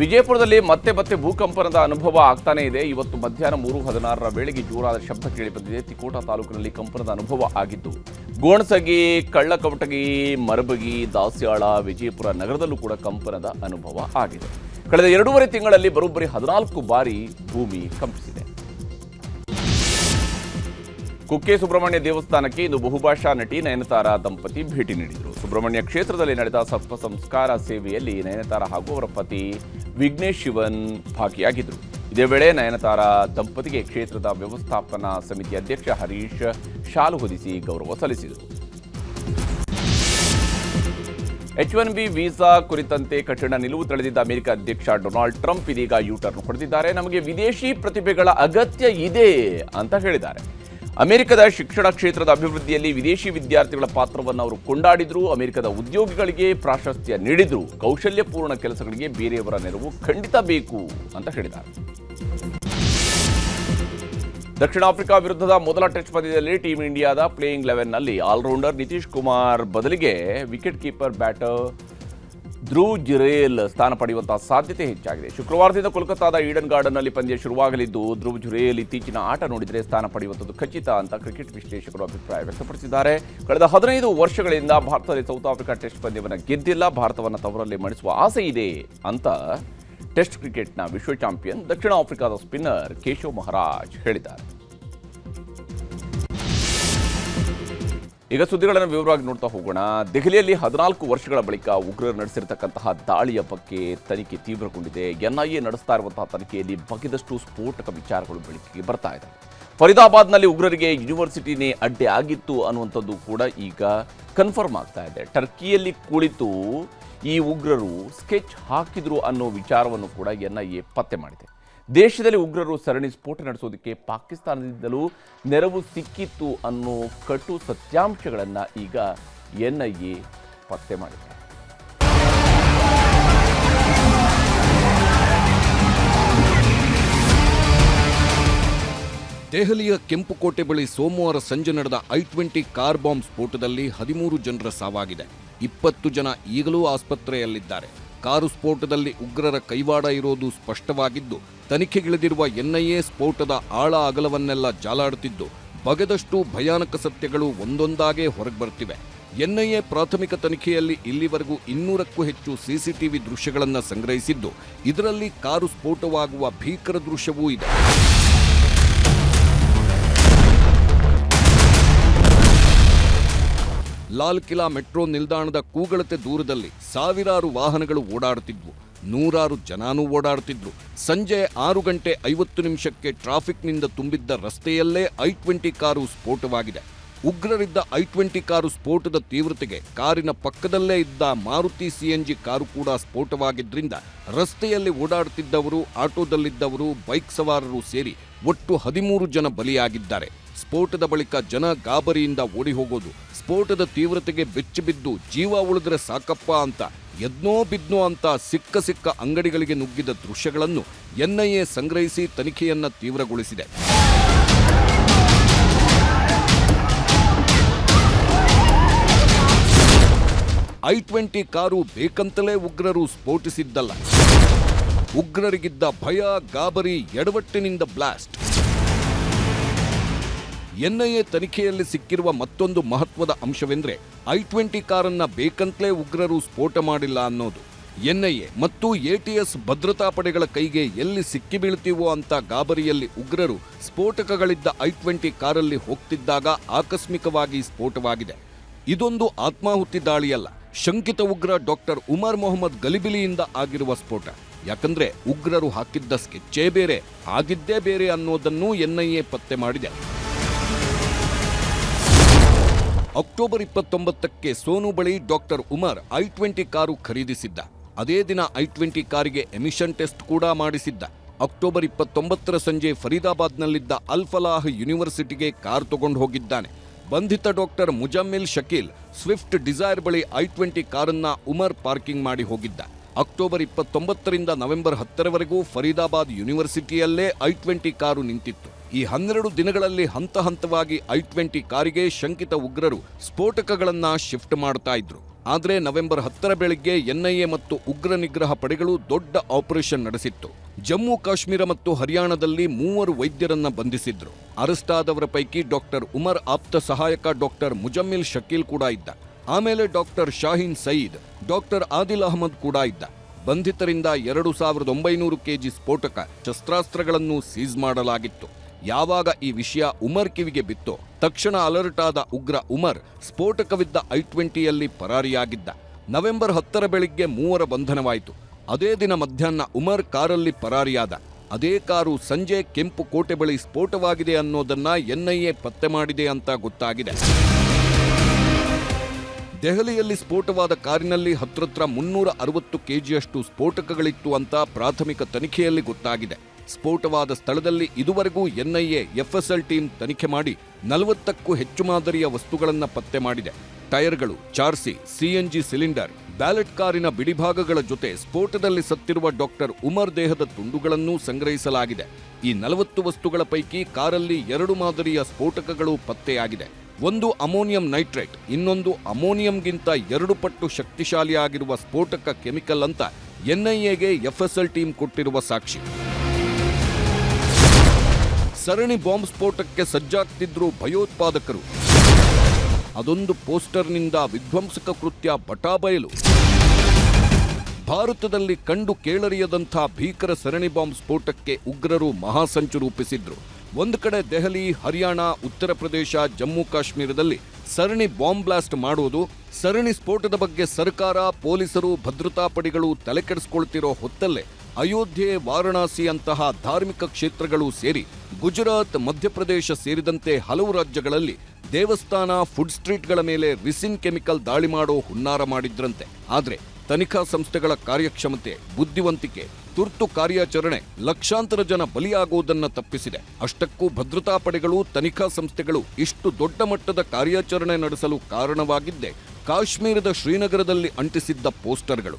ವಿಜಯಪುರದಲ್ಲಿ ಮತ್ತೆ ಮತ್ತೆ ಭೂಕಂಪನದ ಅನುಭವ ಆಗ್ತಾನೇ ಇದೆ. ಇವತ್ತು ಮಧ್ಯಾಹ್ನ ಮೂರು ಹದಿನಾರರ ವೇಳೆಗೆ ಜೋರಾದ ಶಬ್ದ ಕೇಳಿ ಬಂದಿದೆ. ತಿಕೋಟ ತಾಲೂಕಿನಲ್ಲಿ ಕಂಪನದ ಅನುಭವ ಆಗಿದ್ದು, ಗೋಣಸಗಿ, ಕಳ್ಳಕವಟಗಿ, ಮರಬಗಿ, ದಾಸ್ಯಾಳ, ವಿಜಯಪುರ ನಗರದಲ್ಲೂ ಕೂಡ ಕಂಪನದ ಅನುಭವ ಆಗಿದೆ. ಕಳೆದ ಎರಡೂವರೆ ತಿಂಗಳಲ್ಲಿ ಬರೋಬ್ಬರಿ ಹದಿನಾಲ್ಕು ಬಾರಿ ಭೂಮಿ ಕಂಪಿಸಿದೆ. ಕುಕ್ಕೆ ಸುಬ್ರಹ್ಮಣ್ಯ ದೇವಸ್ಥಾನಕ್ಕೆ ಇಂದು ಬಹುಭಾಷಾ ನಟಿ ನಯನತಾರ ದಂಪತಿ ಭೇಟಿ ನೀಡಿದರು. ಸುಬ್ರಹ್ಮಣ್ಯ ಕ್ಷೇತ್ರದಲ್ಲಿ ನಡೆದ ಸರ್ಪ ಸಂಸ್ಕಾರ ಸೇವೆಯಲ್ಲಿ ನಯನತಾರ ಹಾಗೂ ಅವರ ಪತಿ ವಿಘ್ನೇಶ್ ಶಿವನ್ ಭಾಗಿಯಾಗಿದ್ದರು. ಇದೇ ವೇಳೆ ನಯನತಾರ ದಂಪತಿಗೆ ಕ್ಷೇತ್ರದ ವ್ಯವಸ್ಥಾಪನಾ ಸಮಿತಿ ಅಧ್ಯಕ್ಷ ಹರೀಶ್ ಶಾಲು ಹೊದಿಸಿ ಗೌರವ ಸಲ್ಲಿಸಿದರು. ಎಚ್ ಒನ್ ಬಿ ವೀಸಾ ಕುರಿತಂತೆ ಕಠಿಣ ನಿಲುವು ತಳೆದಿದ್ದ ಅಮೆರಿಕ ಅಧ್ಯಕ್ಷ ಡೊನಾಲ್ಡ್ ಟ್ರಂಪ್ ಇದೀಗ ಯೂಟರ್ನ್ ಹೊಡೆದಿದ್ದಾರೆ. ನಮಗೆ ವಿದೇಶಿ ಪ್ರತಿಭೆಗಳ ಅಗತ್ಯ ಇದೆ ಅಂತ ಹೇಳಿದ್ದಾರೆ. ಅಮೆರಿಕದ ಶಿಕ್ಷಣ ಕ್ಷೇತ್ರದ ಅಭಿವೃದ್ಧಿಯಲ್ಲಿ ವಿದೇಶಿ ವಿದ್ಯಾರ್ಥಿಗಳ ಪಾತ್ರವನ್ನು ಅವರು ಕೊಂಡಾಡಿದ್ರು. ಅಮೆರಿಕದ ಉದ್ಯೋಗಿಗಳಿಗೆ ಪ್ರಾಶಸ್ತ್ಯ ನೀಡಿದ್ರು. ಕೌಶಲ್ಯಪೂರ್ಣ ಕೆಲಸಗಳಿಗೆ ಬೇರೆಯವರ ನೆರವು ಖಂಡಿತ ಬೇಕು ಅಂತ ಹೇಳಿದ್ದಾರೆ. ದಕ್ಷಿಣ ಆಫ್ರಿಕಾ ವಿರುದ್ಧದ ಮೊದಲ ಟೆಸ್ಟ್ ಪಂದ್ಯದಲ್ಲಿ ಟೀಂ ಇಂಡಿಯಾದ ಪ್ಲೇಯಿಂಗ್ ಲೆವೆನ್ನಲ್ಲಿ ಆಲ್ರೌಂಡರ್ ನಿತೀಶ್ ಕುಮಾರ್ ಬದಲಿಗೆ wicket keeper batter Dhruv Jurel ಸ್ಥಾನ ಪಡೆಯುವಂತಹ ಸಾಧ್ಯತೆ ಹೆಚ್ಚಾಗಿದೆ. ಶುಕ್ರವಾರದಿಂದ ಕೋಲ್ಕತ್ತಾದ ಈಡನ್ ಗಾರ್ಡನ್ನಲ್ಲಿ ಪಂದ್ಯ ಶುರುವಾಗಲಿದ್ದು ಧ್ರುವ್ ಜುರೇಲ್ ಇತ್ತೀಚಿನ ಆಟ ನೋಡಿದರೆ ಸ್ಥಾನ ಪಡೆಯುವಂಥದ್ದು ಖಚಿತ ಅಂತ ಕ್ರಿಕೆಟ್ ವಿಶ್ಲೇಷಕರು ಅಭಿಪ್ರಾಯ ವ್ಯಕ್ತಪಡಿಸಿದ್ದಾರೆ. ಕಳೆದ ಹದಿನೈದು ವರ್ಷಗಳಿಂದ ಭಾರತದಲ್ಲಿ ಸೌತ್ ಆಫ್ರಿಕಾ ಟೆಸ್ಟ್ ಪಂದ್ಯವನ್ನು ಗೆದ್ದಿಲ್ಲ. ಭಾರತವನ್ನು ತವರಲ್ಲಿ ಮಣಿಸುವ ಆಸೆ ಇದೆ ಅಂತ ಟೆಸ್ಟ್ ಕ್ರಿಕೆಟ್ನ ವಿಶ್ವ ಚಾಂಪಿಯನ್ ದಕ್ಷಿಣ ಆಫ್ರಿಕಾದ ಸ್ಪಿನ್ನರ್ ಕೇಶವ್ ಮಹಾರಾಜ್ ಹೇಳಿದ್ದಾರೆ. ಈಗ ಸುದ್ದಿಗಳನ್ನು ವಿವರವಾಗಿ ನೋಡ್ತಾ ಹೋಗೋಣ. ದೆಹಲಿಯಲ್ಲಿ ಹದಿನಾಲ್ಕು ವರ್ಷಗಳ ಬಳಿಕ ಉಗ್ರರು ನಡೆಸಿರ್ತಕ್ಕಂತಹ ದಾಳಿಯ ಬಗ್ಗೆ ತನಿಖೆ ತೀವ್ರಗೊಂಡಿದೆ. ಎನ್ಐಎ ನಡೆಸ್ತಾ ಇರುವಂತಹ ತನಿಖೆಯಲ್ಲಿ ಬಗೆದಷ್ಟು ಸ್ಫೋಟಕ ವಿಚಾರಗಳು ಬೆಳಕಿಗೆ ಬರ್ತಾ ಇದೆ. ಫರೀದಾಬಾದ್ನಲ್ಲಿ ಉಗ್ರರಿಗೆ ಯೂನಿವರ್ಸಿಟಿನೇ ಅಡ್ಡೆ ಆಗಿತ್ತು ಅನ್ನುವಂಥದ್ದು ಕೂಡ ಈಗ ಕನ್ಫರ್ಮ್ ಆಗ್ತಾ ಇದೆ. ಟರ್ಕಿಯಲ್ಲಿ ಕುಳಿತು ಈ ಉಗ್ರರು ಸ್ಕೆಚ್ ಹಾಕಿದ್ರು ಅನ್ನೋ ವಿಚಾರವನ್ನು ಕೂಡ ಎನ್ಐಎ ಪತ್ತೆ ಮಾಡಿದೆ. ದೇಶದಲ್ಲಿ ಉಗ್ರರು ಸರಣಿ ಸ್ಫೋಟ ನಡೆಸೋದಕ್ಕೆ ಪಾಕಿಸ್ತಾನದಿಂದಲೂ ನೆರವು ಸಿಕ್ಕಿತ್ತು ಅನ್ನೋ ಕಟು ಸತ್ಯಾಂಶಗಳನ್ನು ಈಗ ಎನ್ಐಎ ಪತ್ತೆ ಮಾಡಿದೆ. ದೆಹಲಿಯ ಕೆಂಪುಕೋಟೆ ಬಳಿ ಸೋಮವಾರ ಸಂಜೆ ನಡೆದ ಐ ಟ್ವೆಂಟಿ ಕಾರ್ ಬಾಂಬ್ ಸ್ಫೋಟದಲ್ಲಿ ಹದಿಮೂರು ಜನರ ಸಾವಾಗಿದೆ. ಇಪ್ಪತ್ತು ಜನ ಈಗಲೂ ಆಸ್ಪತ್ರೆಯಲ್ಲಿದ್ದಾರೆ. ಕಾರು ಸ್ಫೋಟದಲ್ಲಿ ಉಗ್ರರ ಕೈವಾಡ ಇರೋದು ಸ್ಪಷ್ಟವಾಗಿದ್ದು, ತನಿಖೆಗಿಳಿದಿರುವ ಎನ್ಐಎ ಸ್ಫೋಟದ ಆಳ ಅಗಲವನ್ನೆಲ್ಲ ಜಾಲಾಡುತ್ತಿದ್ದು, ಬಗೆದಷ್ಟು ಭಯಾನಕ ಸತ್ಯಗಳು ಒಂದೊಂದಾಗೇ ಹೊರಗೆ ಬರುತ್ತಿವೆ ಎನ್ಐಎ ಪ್ರಾಥಮಿಕ ತನಿಖೆಯಲ್ಲಿ ಇಲ್ಲಿವರೆಗೂ ಇನ್ನೂರಕ್ಕೂ ಹೆಚ್ಚು ಸಿಸಿಟಿವಿ ದೃಶ್ಯಗಳನ್ನು ಸಂಗ್ರಹಿಸಿದ್ದು, ಇದರಲ್ಲಿ ಕಾರು ಸ್ಫೋಟವಾಗುವ ಭೀಕರ ದೃಶ್ಯವೂ ಇದೆ. ಲಾಲ್ ಕಿಲಾ ಮೆಟ್ರೋ ನಿಲ್ದಾಣದ ಕೂಗಳತೆ ದೂರದಲ್ಲಿ ಸಾವಿರಾರು ವಾಹನಗಳು ಓಡಾಡುತ್ತಿದ್ವು. ನೂರಾರು ಜನನೂ ಓಡಾಡುತ್ತಿದ್ರು. ಸಂಜೆ ಆರು ಗಂಟೆ ಐವತ್ತು ನಿಮಿಷಕ್ಕೆ ಟ್ರಾಫಿಕ್ನಿಂದ ತುಂಬಿದ್ದ ರಸ್ತೆಯಲ್ಲೇ ಐ ಟ್ವೆಂಟಿ ಕಾರು ಸ್ಫೋಟವಾಗಿದೆ. ಉಗ್ರರಿದ್ದ ಐ ಟ್ವೆಂಟಿ ಕಾರು ಸ್ಫೋಟದ ತೀವ್ರತೆಗೆ ಕಾರಿನ ಪಕ್ಕದಲ್ಲೇ ಇದ್ದ ಮಾರುತಿ ಸಿಎನ್ಜಿ ಕಾರು ಕೂಡ ಸ್ಫೋಟವಾಗಿದ್ದರಿಂದ ರಸ್ತೆಯಲ್ಲಿ ಓಡಾಡುತ್ತಿದ್ದವರು, ಆಟೋದಲ್ಲಿದ್ದವರು, ಬೈಕ್ ಸವಾರರು ಸೇರಿ ಒಟ್ಟು ಹದಿಮೂರು ಜನ ಬಲಿಯಾಗಿದ್ದಾರೆ. ಸ್ಫೋಟದ ಬಳಿಕ ಜನ ಗಾಬರಿಯಿಂದ ಓಡಿ ಹೋಗೋದು ಸ್ಫೋಟದ ತೀವ್ರತೆಗೆ ಬೆಚ್ಚಿಬಿದ್ದು ಜೀವ ಉಳಿದ್ರೆ ಸಾಕಪ್ಪ ಅಂತ ಎದ್ನೋ ಬಿದ್ನೋ ಅಂತ ಸಿಕ್ಕ ಸಿಕ್ಕ ಅಂಗಡಿಗಳಿಗೆ ನುಗ್ಗಿದ ದೃಶ್ಯಗಳನ್ನು ಎನ್ಐಎ ಸಂಗ್ರಹಿಸಿ ತನಿಖೆಯನ್ನ ತೀವ್ರಗೊಳಿಸಿದೆ. ಐ ಟ್ವೆಂಟಿ ಕಾರು ಬೇಕಂತಲೇ ಉಗ್ರರು ಸ್ಫೋಟಿಸಿದ್ದಲ್ಲ. ಉಗ್ರರಿಗಿದ್ದ ಭಯ, ಗಾಬರಿ, ಎಡವಟ್ಟಿನಿಂದ ಬ್ಲಾಸ್ಟ್. ಎನ್ಐಎ ತನಿಖೆಯಲ್ಲಿ ಸಿಕ್ಕಿರುವ ಮತ್ತೊಂದು ಮಹತ್ವದ ಅಂಶವೆಂದರೆ ಐ ಟ್ವೆಂಟಿ ಕಾರನ್ನ ಬೇಕಂತಲೇ ಉಗ್ರರು ಸ್ಫೋಟ ಮಾಡಿಲ್ಲ ಅನ್ನೋದು. ಎನ್ಐಎ ಮತ್ತು ಎಟಿಎಸ್ ಭದ್ರತಾ ಪಡೆಗಳ ಕೈಗೆ ಎಲ್ಲಿ ಸಿಕ್ಕಿ ಬೀಳ್ತೀವೋ ಅಂತ ಗಾಬರಿಯಲ್ಲಿ ಉಗ್ರರು ಸ್ಫೋಟಕಗಳಿದ್ದ ಐ ಟ್ವೆಂಟಿ ಕಾರಲ್ಲಿ ಹೋಗ್ತಿದ್ದಾಗ ಆಕಸ್ಮಿಕವಾಗಿ ಸ್ಫೋಟವಾಗಿದೆ. ಇದೊಂದು ಆತ್ಮಾಹುತಿ ದಾಳಿಯಲ್ಲ, ಶಂಕಿತ ಉಗ್ರ ಡಾಕ್ಟರ್ ಉಮರ್ ಮೊಹಮ್ಮದ್ ಗಲಿಬಿಲಿಯಿಂದ ಆಗಿರುವ ಸ್ಫೋಟ. ಯಾಕಂದ್ರೆ ಉಗ್ರರು ಹಾಕಿದ್ದ ಸ್ಕೆಚ್ಚೇ ಬೇರೆ ಆಗಿದ್ದೇ ಬೇರೆ ಅನ್ನೋದನ್ನು ಎನ್ಐಎ ಪತ್ತೆ ಮಾಡಿದೆ. ಅಕ್ಟೋಬರ್ ಇಪ್ಪತ್ತೊಂಬತ್ತಕ್ಕೆ ಸೋನು ಬಳಿ doctor Umar i twenty car ಖರೀದಿಸಿದ್ದ. ಅದೇ ದಿನ ಐ ಟ್ವೆಂಟಿ ಕಾರಿಗೆ ಎಮಿಷನ್ ಟೆಸ್ಟ್ ಕೂಡ ಮಾಡಿಸಿದ್ದ. ಅಕ್ಟೋಬರ್ ಇಪ್ಪತ್ತೊಂಬತ್ತರ ಸಂಜೆ ಫರೀದಾಬಾದ್ನಲ್ಲಿದ್ದ ಅಲ್ಫಲಾಹ್ ಯೂನಿವರ್ಸಿಟಿಗೆ ಕಾರ್ ತಗೊಂಡು ಹೋಗಿದ್ದಾನೆ. ಬಂಧಿತ doctor Muzammil Shakeel Swift Dzire ಬಳಿ ಐ ಟ್ವೆಂಟಿ ಕಾರನ್ನ ಉಮರ್ ಪಾರ್ಕಿಂಗ್ ಮಾಡಿ ಹೋಗಿದ್ದ. ಅಕ್ಟೋಬರ್ ಇಪ್ಪತ್ತೊಂಬತ್ತರಿಂದ ನವೆಂಬರ್ ಹತ್ತರವರೆಗೂ ಫರೀದಾಬಾದ್ ಯೂನಿವರ್ಸಿಟಿಯಲ್ಲೇ ಐ ಟ್ವೆಂಟಿ ಕಾರು ನಿಂತಿತ್ತು. ಈ ಹನ್ನೆರಡು ದಿನಗಳಲ್ಲಿ ಹಂತ ಹಂತವಾಗಿ ಐ ಟ್ವೆಂಟಿ ಕಾರಿಗೆ ಶಂಕಿತ ಉಗ್ರರು ಸ್ಫೋಟಕಗಳನ್ನು ಶಿಫ್ಟ್ ಮಾಡ್ತಾ ಇದ್ರು. ಆದರೆ ನವೆಂಬರ್ ಹತ್ತರ ಬೆಳಿಗ್ಗೆ ಎನ್ಐಎ ಮತ್ತು ಉಗ್ರ ನಿಗ್ರಹ ಪಡೆಗಳು ದೊಡ್ಡ ಆಪರೇಷನ್ ನಡೆಸಿತ್ತು. ಜಮ್ಮು, ಕಾಶ್ಮೀರ ಮತ್ತು ಹರಿಯಾಣದಲ್ಲಿ ಮೂವರು ವೈದ್ಯರನ್ನ ಬಂಧಿಸಿದ್ರು. ಅರೆಸ್ಟ್ ಪೈಕಿ ಡಾಕ್ಟರ್ ಉಮರ್ ಆಪ್ತ ಸಹಾಯಕ ಡಾಕ್ಟರ್ ಮುಜಮ್ಮಿಲ್ ಶಕೀಲ್ ಕೂಡ ಇದ್ದ. ಆಮೇಲೆ ಡಾಕ್ಟರ್ ಶಾಹೀನ್ ಸಯೀದ್, ಡಾಕ್ಟರ್ ಆದಿಲ್ ಅಹಮದ್ ಕೂಡ ಇದ್ದ. ಬಂಧಿತರಿಂದ ಎರಡು ಸಾವಿರದ ಒಂಬೈನೂರು ಕೆಜಿ ಸ್ಫೋಟಕ ಶಸ್ತ್ರಾಸ್ತ್ರಗಳನ್ನು ಸೀಸ್ ಮಾಡಲಾಗಿತ್ತು. ಯಾವಾಗ ಈ ವಿಷಯ ಉಮರ್ ಕಿವಿಗೆ ಬಿತ್ತೋ ತಕ್ಷಣ ಅಲರ್ಟ್ ಆದ ಉಗ್ರ ಉಮರ್ ಸ್ಫೋಟಕವಿದ್ದ ಐ ಟ್ವೆಂಟಿಯಲ್ಲಿ ಪರಾರಿಯಾಗಿದ್ದ. ನವೆಂಬರ್ ಹತ್ತರ ಬೆಳಿಗ್ಗೆ ಮೂವರ ಬಂಧನವಾಯಿತು. ಅದೇ ದಿನ ಮಧ್ಯಾಹ್ನ ಉಮರ್ ಕಾರಲ್ಲಿ ಪರಾರಿಯಾದ. ಅದೇ ಕಾರು ಸಂಜೆ ಕೆಂಪು ಕೋಟೆ ಬಳಿ ಸ್ಫೋಟವಾಗಿದೆ ಅನ್ನೋದನ್ನ ಎನ್ಐಎ ಪತ್ತೆ ಮಾಡಿದೆ ಅಂತ ಗೊತ್ತಾಗಿದೆ. ದೆಹಲಿಯಲ್ಲಿ ಸ್ಫೋಟವಾದ ಕಾರಿನಲ್ಲಿ ಹತ್ರತ್ರ ಮುನ್ನೂರ ಅರವತ್ತು ಕೆಜಿಯಷ್ಟು ಸ್ಫೋಟಕಗಳಿತ್ತು ಅಂತ ಪ್ರಾಥಮಿಕ ತನಿಖೆಯಲ್ಲಿ ಗೊತ್ತಾಗಿದೆ. ಸ್ಫೋಟವಾದ ಸ್ಥಳದಲ್ಲಿ ಇದುವರೆಗೂ ಎನ್ಐಎ, ಎಫ್ಎಸ್ಎಲ್ ಟೀಮ್ ತನಿಖೆ ಮಾಡಿ ನಲವತ್ತಕ್ಕೂ ಹೆಚ್ಚು ಮಾದರಿಯ ವಸ್ತುಗಳನ್ನು ಪತ್ತೆ ಮಾಡಿದೆ. ಟೈರ್ಗಳು ಚಾರ್ಸಿ ಸಿಎನ್ಜಿ ಸಿಲಿಂಡರ್ ಬ್ಯಾಲೆಟ್ ಕಾರಿನ ಬಿಡಿಭಾಗಗಳ ಜೊತೆ ಸ್ಫೋಟದಲ್ಲಿ ಸತ್ತಿರುವ ಡಾಕ್ಟರ್ ಉಮರ್ ದೇಹದ ತುಂಡುಗಳನ್ನೂ ಸಂಗ್ರಹಿಸಲಾಗಿದೆ. ಈ ನಲವತ್ತು ವಸ್ತುಗಳ ಪೈಕಿ ಕಾರಲ್ಲಿ ಎರಡು ಮಾದರಿಯ ಸ್ಫೋಟಕಗಳು ಪತ್ತೆಯಾಗಿದೆ. ಒಂದು ಅಮೋನಿಯಂ ನೈಟ್ರೇಟ್, ಇನ್ನೊಂದು ಅಮೋನಿಯಂಗಿಂತ ಎರಡು ಪಟ್ಟು ಶಕ್ತಿಶಾಲಿಯಾಗಿರುವ ಸ್ಫೋಟಕ ಕೆಮಿಕಲ್ ಅಂತ ಎನ್ಐಎಗೆ ಎಫ್ಎಸ್ಎಲ್ ಟೀಮ್ ಕೊಟ್ಟಿರುವ ಸಾಕ್ಷಿ. ಸರಣಿ ಬಾಂಬ್ ಸ್ಫೋಟಕ್ಕೆ ಸಜ್ಜಾಗ್ತಿದ್ರು ಭಯೋತ್ಪಾದಕರು. ಅದೊಂದು ಪೋಸ್ಟರ್ನಿಂದ ವಿಧ್ವಂಸಕ ಕೃತ್ಯ ಬಟಾಬಯಲು. ಭಾರತದಲ್ಲಿ ಕಂಡು ಕೇಳರಿಯದಂಥ ಭೀಕರ ಸರಣಿ ಬಾಂಬ್ ಸ್ಫೋಟಕ್ಕೆ ಉಗ್ರರು ಮಹಾಸಂಚು ರೂಪಿಸಿದ್ರು. ಒಂದು ಕಡೆ ದೆಹಲಿ, ಹರಿಯಾಣ, ಉತ್ತರ ಪ್ರದೇಶ, ಜಮ್ಮು ಕಾಶ್ಮೀರದಲ್ಲಿ ಸರಣಿ ಬಾಂಬ್ ಬ್ಲಾಸ್ಟ್ ಮಾಡುವುದು, ಸರಣಿ ಸ್ಫೋಟದ ಬಗ್ಗೆ ಸರ್ಕಾರ, ಪೊಲೀಸರು, ಭದ್ರತಾ ಪಡೆಗಳು ತಲೆಕೆಡಿಸ್ಕೊಳ್ತಿರೋ ಹೊತ್ತಲ್ಲೇ ಅಯೋಧ್ಯೆ ವಾರಣಾಸಿ ಅಂತಹ ಧಾರ್ಮಿಕ ಕ್ಷೇತ್ರಗಳು ಸೇರಿ ಗುಜರಾತ್, ಮಧ್ಯಪ್ರದೇಶ ಸೇರಿದಂತೆ ಹಲವು ರಾಜ್ಯಗಳಲ್ಲಿ ದೇವಸ್ಥಾನ, ಫುಡ್ ಸ್ಟ್ರೀಟ್ಗಳ ಮೇಲೆ ರಿಸಿನ್ ಕೆಮಿಕಲ್ ದಾಳಿ ಮಾಡೋ ಹುನ್ನಾರ ಮಾಡಿದ್ರಂತೆ. ಆದ್ರೆ ತನಿಖಾ ಸಂಸ್ಥೆಗಳ ಕಾರ್ಯಕ್ಷಮತೆ, ಬುದ್ಧಿವಂತಿಕೆ, ತುರ್ತು ಕಾರ್ಯಾಚರಣೆ ಲಕ್ಷಾಂತರ ಜನ ಬಲಿಯಾಗುವುದನ್ನು ತಪ್ಪಿಸಿದೆ. ಅಷ್ಟಕ್ಕೂ ಭದ್ರತಾ ಪಡೆಗಳು, ತನಿಖಾ ಸಂಸ್ಥೆಗಳು ಇಷ್ಟು ದೊಡ್ಡ ಮಟ್ಟದ ಕಾರ್ಯಾಚರಣೆ ನಡೆಸಲು ಕಾರಣವಾಗಿದ್ದೇ ಕಾಶ್ಮೀರದ ಶ್ರೀನಗರದಲ್ಲಿ ಅಂಟಿಸಿದ್ದ ಪೋಸ್ಟರ್ಗಳು.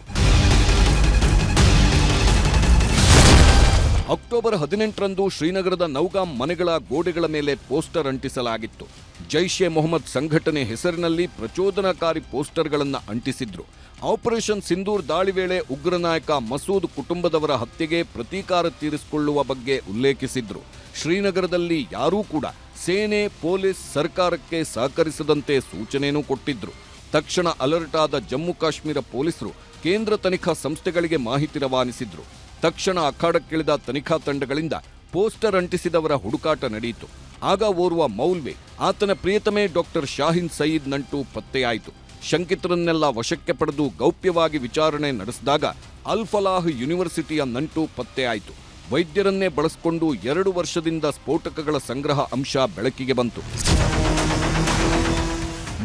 ಅಕ್ಟೋಬರ್ ಹದಿನೆಂಟರಂದು ಶ್ರೀನಗರದ ನೌಗಾಂ ಮನೆಗಳ ಗೋಡೆಗಳ ಮೇಲೆ ಪೋಸ್ಟರ್ ಅಂಟಿಸಲಾಗಿತ್ತು. ಜೈಷ್ ಎ ಮೊಹಮ್ಮದ್ ಸಂಘಟನೆ ಹೆಸರಿನಲ್ಲಿ ಪ್ರಚೋದನಕಾರಿ ಪೋಸ್ಟರ್ಗಳನ್ನು ಅಂಟಿಸಿದ್ರು. ಆಪರೇಷನ್ ಸಿಂಧೂರ್ ದಾಳಿ ವೇಳೆ ಉಗ್ರ ನಾಯಕ ಮಸೂದ್ ಕುಟುಂಬದವರ ಹತ್ಯೆಗೆ ಪ್ರತೀಕಾರ ತೀರಿಸಿಕೊಳ್ಳುವ ಬಗ್ಗೆ ಉಲ್ಲೇಖಿಸಿದ್ರು. ಶ್ರೀನಗರದಲ್ಲಿ ಯಾರೂ ಕೂಡ ಸೇನೆ, ಪೊಲೀಸ್ ಸರ್ಕಾರಕ್ಕೆ ಸಹಕರಿಸದಂತೆ ಸೂಚನೆಯೂ ಕೊಟ್ಟಿದ್ರು. ತಕ್ಷಣ ಅಲರ್ಟ್ ಆದ ಜಮ್ಮು ಕಾಶ್ಮೀರ ಪೊಲೀಸರು ಕೇಂದ್ರ ತನಿಖಾ ಸಂಸ್ಥೆಗಳಿಗೆ ಮಾಹಿತಿ ರವಾನಿಸಿದ್ರು. ತಕ್ಷಣ ಅಖಾಡಕ್ಕಿಳಿದ ತನಿಖಾ ತಂಡಗಳಿಂದ ಪೋಸ್ಟರ್ ಅಂಟಿಸಿದವರ ಹುಡುಕಾಟ ನಡೆಯಿತು. ಆಗ ಓರ್ವ ಮೌಲ್ವಿ, ಆತನ ಪ್ರಿಯತಮೆ ಡಾಕ್ಟರ್ ಶಾಹಿನ್ ಸಯೀದ್ ನಂಟು ಪತ್ತೆಯಾಯಿತು. ಶಂಕಿತರನ್ನೆಲ್ಲ ವಶಕ್ಕೆ ಪಡೆದು ಗೌಪ್ಯವಾಗಿ ವಿಚಾರಣೆ ನಡೆಸಿದಾಗ ಅಲ್ಫಲಾಹ್ ಯೂನಿವರ್ಸಿಟಿಯ ನಂಟು ಪತ್ತೆಯಾಯಿತು. ವೈದ್ಯರನ್ನೇ ಬಳಸಿಕೊಂಡು ಎರಡು ವರ್ಷದಿಂದ ಸ್ಫೋಟಕಗಳ ಸಂಗ್ರಹ ಅಂಶ ಬೆಳಕಿಗೆ ಬಂತು.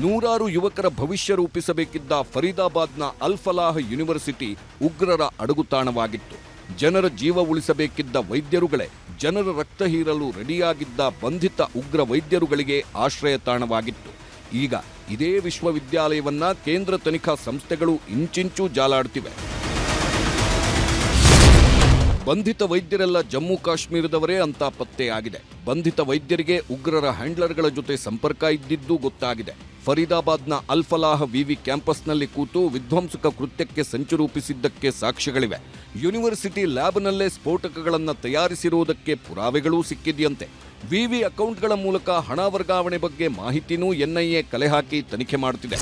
ನೂರಾರು ಯುವಕರ ಭವಿಷ್ಯ ರೂಪಿಸಬೇಕಿದ್ದ ಫರೀದಾಬಾದ್ನ ಅಲ್ಫಲಾಹ್ ಯೂನಿವರ್ಸಿಟಿ ಉಗ್ರರ ಅಡಗುತಾಣವಾಗಿತ್ತು. ಜನರ ಜೀವ ಉಳಿಸಬೇಕಿದ್ದ ವೈದ್ಯರುಗಳೇ, ಜನರ ರಕ್ತ ಹೀರಲು ರೆಡಿಯಾಗಿದ್ದ ಬಂಧಿತ ಉಗ್ರ ವೈದ್ಯರುಗಳಿಗೆ ಆಶ್ರಯ ತಾಣವಾಗಿತ್ತು. ಈಗ ಇದೇ ವಿಶ್ವವಿದ್ಯಾಲಯವನ್ನ ಕೇಂದ್ರ ತನಿಖಾ ಸಂಸ್ಥೆಗಳು ಇಂಚಿಂಚು ಜಾಲಾಡ್ತಿವೆ. ಬಂಧಿತ ವೈದ್ಯರೆಲ್ಲ ಜಮ್ಮು ಕಾಶ್ಮೀರದವರೇ ಅಂತ ಪತ್ತೆಯಾಗಿದೆ ಬಂಧಿತ ವೈದ್ಯರಿಗೆ ಉಗ್ರರ ಹ್ಯಾಂಡ್ಲರ್ಗಳ ಜೊತೆ ಸಂಪರ್ಕ ಇದ್ದಿದ್ದು ಗೊತ್ತಾಗಿದೆ. ಫರೀದಾಬಾದ್ನ ಅಲ್ಫಲಾಹ ವಿವಿ ಕ್ಯಾಂಪಸ್ನಲ್ಲಿ ಕೂತು ವಿಧ್ವಂಸಕ ಕೃತ್ಯಕ್ಕೆ ಸಂಚು ರೂಪಿಸಿದ್ದಕ್ಕೆ ಸಾಕ್ಷ್ಯಗಳಿವೆ. ಯೂನಿವರ್ಸಿಟಿ ಲ್ಯಾಬ್ನಲ್ಲೇ ಸ್ಫೋಟಕಗಳನ್ನು ತಯಾರಿಸಿರುವುದಕ್ಕೆ ಪುರಾವೆಗಳೂ ಸಿಕ್ಕಿದೆಯಂತೆ. ವಿವಿ ಅಕೌಂಟ್ಗಳ ಮೂಲಕ ಹಣ ವರ್ಗಾವಣೆ ಬಗ್ಗೆ ಮಾಹಿತಿನೂ ಎನ್ಐಎ ಕಲೆ ಹಾಕಿ ತನಿಖೆ ಮಾಡುತ್ತಿದೆ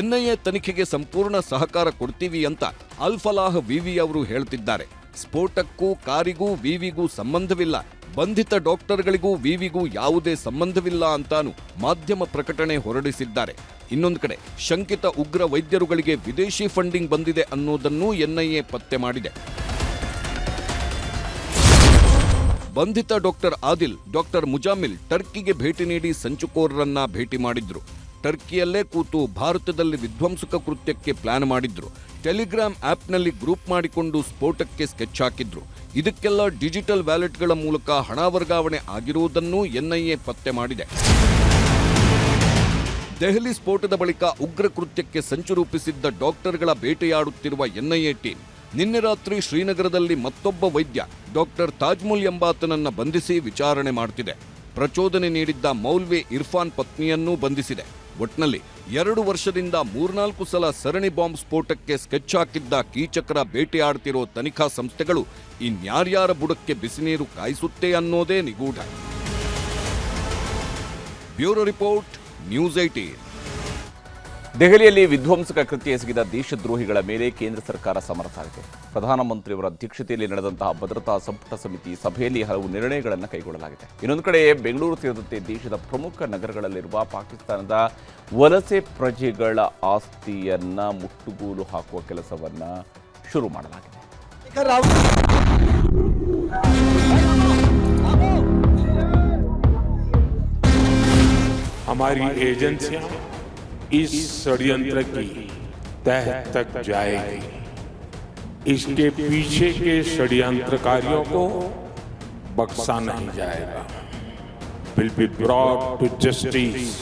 ಎನ್ಐಎ ತನಿಖೆಗೆ ಸಂಪೂರ್ಣ ಸಹಕಾರ ಕೊಡ್ತೀವಿ ಅಂತ ಅಲ್ಫಲಾಹ್ ವಿವಿ ಅವರು ಹೇಳ್ತಿದ್ದಾರೆ. ಸ್ಫೋಟಕ್ಕೂ ಕಾರಿಗೂ ವಿವಿಗೂ ಸಂಬಂಧವಿಲ್ಲ. ಬಂಧಿತ ಡಾಕ್ಟರ್ಗಳಿಗೂ ವಿವಿಗೂ ಯಾವುದೇ ಸಂಬಂಧವಿಲ್ಲ ಅಂತಾನು ಮಾಧ್ಯಮ ಪ್ರಕಟಣೆ ಹೊರಡಿಸಿದ್ದಾರೆ. ಇನ್ನೊಂದು ಕಡೆ, ಶಂಕಿತ ಉಗ್ರ ವೈದ್ಯರುಗಳಿಗೆ ವಿದೇಶಿ ಫಂಡಿಂಗ್ ಬಂದಿದೆ ಅನ್ನೋದನ್ನೂ ಎನ್ಐಎ ಪತ್ತೆ ಮಾಡಿದೆ. ಬಂಧಿತ ಡಾಕ್ಟರ್ ಆದಿಲ್, ಡಾಕ್ಟರ್ ಮುಜಾಮಿಲ್ ಟರ್ಕಿಗೆ ಭೇಟಿ ನೀಡಿ ಸಂಚುಕೋರರನ್ನ ಭೇಟಿ ಮಾಡಿದ್ರು. ಟರ್ಕಿಯಲ್ಲೇ ಕೂತು ಭಾರತದಲ್ಲಿ ವಿಧ್ವಂಸಕ ಕೃತ್ಯಕ್ಕೆ ಪ್ಲಾನ್ ಮಾಡಿದ್ರು. ಟೆಲಿಗ್ರಾಮ್ ಆಪ್ನಲ್ಲಿ ಗ್ರೂಪ್ ಮಾಡಿಕೊಂಡು ಸ್ಫೋಟಕ್ಕೆ ಸ್ಕೆಚ್ ಹಾಕಿದ್ರು. ಇದಕ್ಕೆಲ್ಲ ಡಿಜಿಟಲ್ ವ್ಯಾಲೆಟ್ಗಳ ಮೂಲಕ ಹಣ ವರ್ಗಾವಣೆ ಆಗಿರುವುದನ್ನು ಎನ್ಐಎ ಪತ್ತೆ ಮಾಡಿದೆ. ದೆಹಲಿ ಸ್ಫೋಟದ ಬಳಿಕ ಉಗ್ರ ಕೃತ್ಯಕ್ಕೆ ಸಂಚು ರೂಪಿಸಿದ್ದ ಡಾಕ್ಟರ್ಗಳ ಬೇಟೆಯಾಡುತ್ತಿರುವ ಎನ್ಐಎ ಟೀಮ್. ನಿನ್ನೆ ರಾತ್ರಿ ಶ್ರೀನಗರದಲ್ಲಿ ಮತ್ತೊಬ್ಬ ವೈದ್ಯ, ಡಾಕ್ಟರ್ ತಾಜ್ಮುಲ್ ಎಂಬಾತನನ್ನ ಬಂಧಿಸಿ ವಿಚಾರಣೆ ಮಾಡುತ್ತಿದೆ ಪ್ರಚೋದನೆ ನೀಡಿದ್ದ ಮೌಲ್ವಿ ಇರ್ಫಾನ್ ಪತ್ನಿಯನ್ನೂ ಬಂಧಿಸಿದೆ. ಒಟ್ನಲ್ಲಿ ಎರಡು ವರ್ಷದಿಂದ ಮೂರ್ನಾಲ್ಕು ಸಲ ಸರಣಿ ಬಾಂಬ್ ಸ್ಫೋಟಕ್ಕೆ ಸ್ಕೆಚ್ ಹಾಕಿದ್ದ ಕೀಚಕರ ಬೇಟೆಯಾಡ್ತಿರೋ ತನಿಖಾ ಸಂಸ್ಥೆಗಳು ಇನ್ಯಾರ್ಯಾರ ಬುಡಕ್ಕೆ ಬಿಸಿನೀರು ಕಾಯಿಸುತ್ತೆ ಅನ್ನೋದೇ ನಿಗೂಢ. ಬ್ಯೂರೋ ರಿಪೋರ್ಟ್, ನ್ಯೂಸ್ ಏಟೀನ್ ದೆಹಲಿಯಲ್ಲಿ ವಿಧ್ವಂಸಕ ಕೃತ್ಯ ಎಸಗಿದ ದೇಶದ್ರೋಹಿಗಳ ಮೇಲೆ ಕೇಂದ್ರ ಸರ್ಕಾರ ಸಮರ್ಥಾಗಿದೆ ಪ್ರಧಾನಮಂತ್ರಿಯವರ ಅಧ್ಯಕ್ಷತೆಯಲ್ಲಿ ನಡೆದಂತಹ ಭದ್ರತಾ ಸಂಪುಟ ಸಮಿತಿ ಸಭೆಯಲ್ಲಿ ಹಲವು ನಿರ್ಣಯಗಳನ್ನು ಕೈಗೊಳ್ಳಲಾಗಿದೆ ಇನ್ನೊಂದು ಕಡೆ ಬೆಂಗಳೂರು ಸೇರಿದಂತೆ ದೇಶದ ಪ್ರಮುಖ ನಗರಗಳಲ್ಲಿರುವ ಪಾಕಿಸ್ತಾನದ ವಲಸೆ ಪ್ರಜೆಗಳ ಆಸ್ತಿಯನ್ನ ಮುಟ್ಟುಗೋಲು ಹಾಕುವ ಕೆಲಸವನ್ನ ಶುರು ಮಾಡಲಾಗಿದೆ हमारी एजेंसियां इस षड्यंत्र की तह तक जाएगी इसके पीछे के षड्यंत्रकारियों को बख्शा नहीं जाएगा will be brought to justice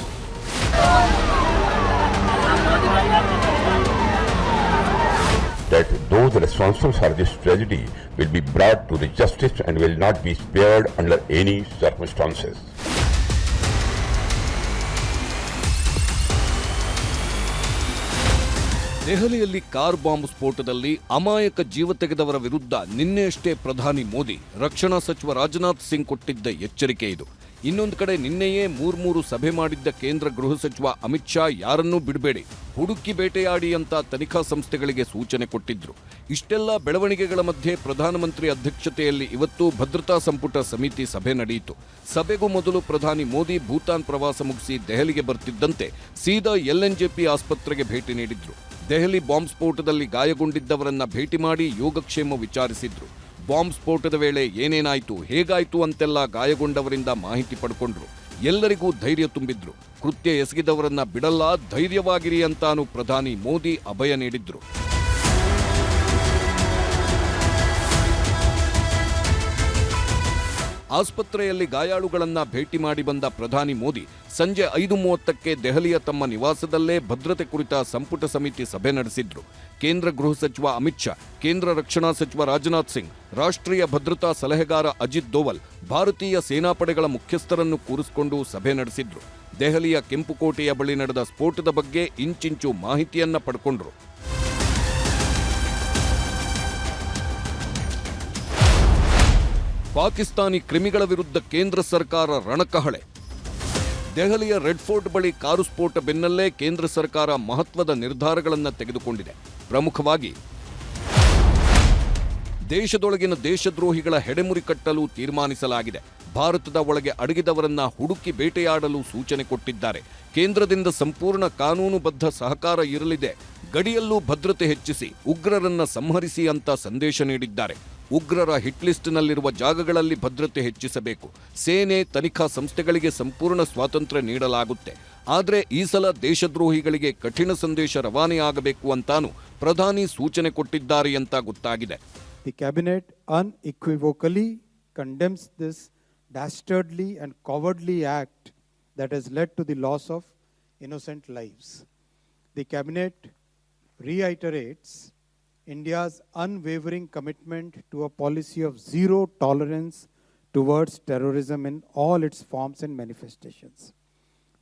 that those responsible for this tragedy will be brought to the justice and will not be spared under any circumstances. ದೆಹಲಿಯಲ್ಲಿ ಕಾರ್ ಬಾಂಬ್ ಸ್ಫೋಟದಲ್ಲಿ ಅಮಾಯಕ ಜೀವ ತೆಗೆದವರ ವಿರುದ್ಧ ನಿನ್ನೆಯಷ್ಟೇ ಪ್ರಧಾನಿ ಮೋದಿ, ರಕ್ಷಣಾ ಸಚಿವ ರಾಜನಾಥ್ ಸಿಂಗ್ ಕೊಟ್ಟಿದ್ದ ಎಚ್ಚರಿಕೆ ಇದು. ಇನ್ನೊಂದು ಕಡೆ ನಿನ್ನೆಯೇ ಮೂರ್ಮೂರು ಸಭೆ ಮಾಡಿದ್ದ ಕೇಂದ್ರ ಗೃಹ ಸಚಿವ ಅಮಿತ್ ಶಾ ಯಾರನ್ನೂ ಬಿಡಬೇಡಿ, ಹುಡುಕಿ ಬೇಟೆಯಾಡಿ ಅಂತ ತನಿಖಾ ಸಂಸ್ಥೆಗಳಿಗೆ ಸೂಚನೆ ಕೊಟ್ಟಿದ್ರು. ಇಷ್ಟೆಲ್ಲ ಬೆಳವಣಿಗೆಗಳ ಮಧ್ಯೆ ಪ್ರಧಾನಮಂತ್ರಿ ಅಧ್ಯಕ್ಷತೆಯಲ್ಲಿ ಇವತ್ತು ಭದ್ರತಾ ಸಂಪುಟ ಸಮಿತಿ ಸಭೆ ನಡೆಯಿತು. ಸಭೆಗೂ ಮೊದಲು ಪ್ರಧಾನಿ ಮೋದಿ ಭೂತಾನ್ ಪ್ರವಾಸ ಮುಗಿಸಿ ದೆಹಲಿಗೆ ಬರ್ತಿದ್ದಂತೆ ಸೀದಾ ಎಲ್ಎನ್ಜೆಪಿ ಆಸ್ಪತ್ರೆಗೆ ಭೇಟಿ ನೀಡಿದ್ರು. ದೆಹಲಿ ಬಾಂಬ್ ಸ್ಫೋಟದಲ್ಲಿ ಗಾಯಗೊಂಡಿದ್ದವರನ್ನ ಭೇಟಿ ಮಾಡಿ ಯೋಗಕ್ಷೇಮ ವಿಚಾರಿಸಿದ್ರು. ಬಾಂಬ್ ಸ್ಫೋಟದ ವೇಳೆ ಏನೇನಾಯಿತು, ಹೇಗಾಯಿತು ಅಂತೆಲ್ಲ ಗಾಯಗೊಂಡವರಿಂದ ಮಾಹಿತಿ ಪಡ್ಕೊಂಡ್ರು. ಎಲ್ಲರಿಗೂ ಧೈರ್ಯ ತುಂಬಿದ್ರು. ಕೃತ್ಯ ಎಸಗಿದವರನ್ನ ಬಿಡಲ್ಲ, ಧೈರ್ಯವಾಗಿರಿ ಅಂತಾನು ಪ್ರಧಾನಿ ಮೋದಿ ಅಭಯ ನೀಡಿದ್ರು. ಆಸ್ಪತ್ರೆಯಲ್ಲಿ ಗಾಯಾಳುಗಳನ್ನ ಭೇಟಿ ಮಾಡಿ ಬಂದ ಪ್ರಧಾನಿ ಮೋದಿ, ಸಂಜೆ ಐದು ಮೂವತ್ತಕ್ಕೆ ದೆಹಲಿಯ ತಮ್ಮ ನಿವಾಸದಲ್ಲೇ ಭದ್ರತೆ ಕುರಿತ ಸಂಪುಟ ಸಮಿತಿ ಸಭೆ ನಡೆಸಿದ್ರು. ಕೇಂದ್ರ ಗೃಹ ಸಚಿವ ಅಮಿತ್ ಶಾ, ಕೇಂದ್ರ ರಕ್ಷಣಾ ಸಚಿವ ರಾಜನಾಥ್ ಸಿಂಗ್, ರಾಷ್ಟ್ರೀಯ ಭದ್ರತಾ ಸಲಹೆಗಾರ ಅಜಿತ್ ದೋವಲ್, ಭಾರತೀಯ ಸೇನಾಪಡೆಗಳ ಮುಖ್ಯಸ್ಥರನ್ನು ಕೂರಿಸಿಕೊಂಡು ಸಭೆ ನಡೆಸಿದ್ರು. ದೆಹಲಿಯ ಕೆಂಪುಕೋಟೆಯ ಬಳಿ ನಡೆದ ಸ್ಫೋಟದ ಬಗ್ಗೆ ಇಂಚಿಂಚು ಮಾಹಿತಿಯನ್ನ ಪಡ್ಕೊಂಡ್ರು. ಪಾಕಿಸ್ತಾನಿ ಕ್ರಿಮಿಗಳ ವಿರುದ್ಧ ಕೇಂದ್ರ ಸರ್ಕಾರ ರಣಕಹಳೆ. ದೆಹಲಿಯ ರೆಡ್ ಫೋರ್ಟ್ ಬಳಿ ಕಾರು ಸ್ಫೋಟ ಬೆನ್ನಲ್ಲೇ ಕೇಂದ್ರ ಸರ್ಕಾರ ಮಹತ್ವದ ನಿರ್ಧಾರಗಳನ್ನು ತೆಗೆದುಕೊಂಡಿದೆ. ಪ್ರಮುಖವಾಗಿ, ದೇಶದೊಳಗಿನ ದೇಶದ್ರೋಹಿಗಳ ಹೆಡೆಮುರಿ ಕಟ್ಟಲು ತೀರ್ಮಾನಿಸಲಾಗಿದೆ. ಭಾರತದ ಒಳಗೆ ಅಡಗಿದವರನ್ನ ಹುಡುಕಿ ಬೇಟೆಯಾಡಲು ಸೂಚನೆ ಕೊಟ್ಟಿದ್ದಾರೆ. ಕೇಂದ್ರದಿಂದ ಸಂಪೂರ್ಣ ಕಾನೂನುಬದ್ಧ ಸಹಕಾರ ಇರಲಿದೆ. ಗಡಿಯಲ್ಲೂ ಭದ್ರತೆ ಹೆಚ್ಚಿಸಿ, ಉಗ್ರರನ್ನ ಸಂಹರಿಸಿ ಅಂತ ಸಂದೇಶ ನೀಡಿದ್ದಾರೆ. ಉಗ್ರರ ಹಿಟ್ ಹಿಟ್ಲಿಸ್ಟ್ನಲ್ಲಿರುವ ಜಾಗಗಳಲ್ಲಿ ಭದ್ರತೆ ಹೆಚ್ಚಿಸಬೇಕು. ಸೇನೆ, ತನಿಖಾ ಸಂಸ್ಥೆಗಳಿಗೆ ಸಂಪೂರ್ಣ ಸ್ವಾತಂತ್ರ್ಯ ನೀಡಲಾಗುತ್ತೆ. ಆದರೆ ಈ ಸಲ ದೇಶದ್ರೋಹಿಗಳಿಗೆ ಕಠಿಣ ಸಂದೇಶ ರವಾನೆಯಾಗಬೇಕು ಅಂತಾನೂ ಪ್ರಧಾನಿ ಸೂಚನೆ ಕೊಟ್ಟಿದ್ದಾರೆ ಅಂತ ಗೊತ್ತಾಗಿದೆ. The cabinet unequivocally condemns this dastardly and cowardly act that has led to the loss of innocent lives the cabinet reiterates India's unwavering commitment to a policy of zero tolerance towards terrorism in all its forms and manifestations.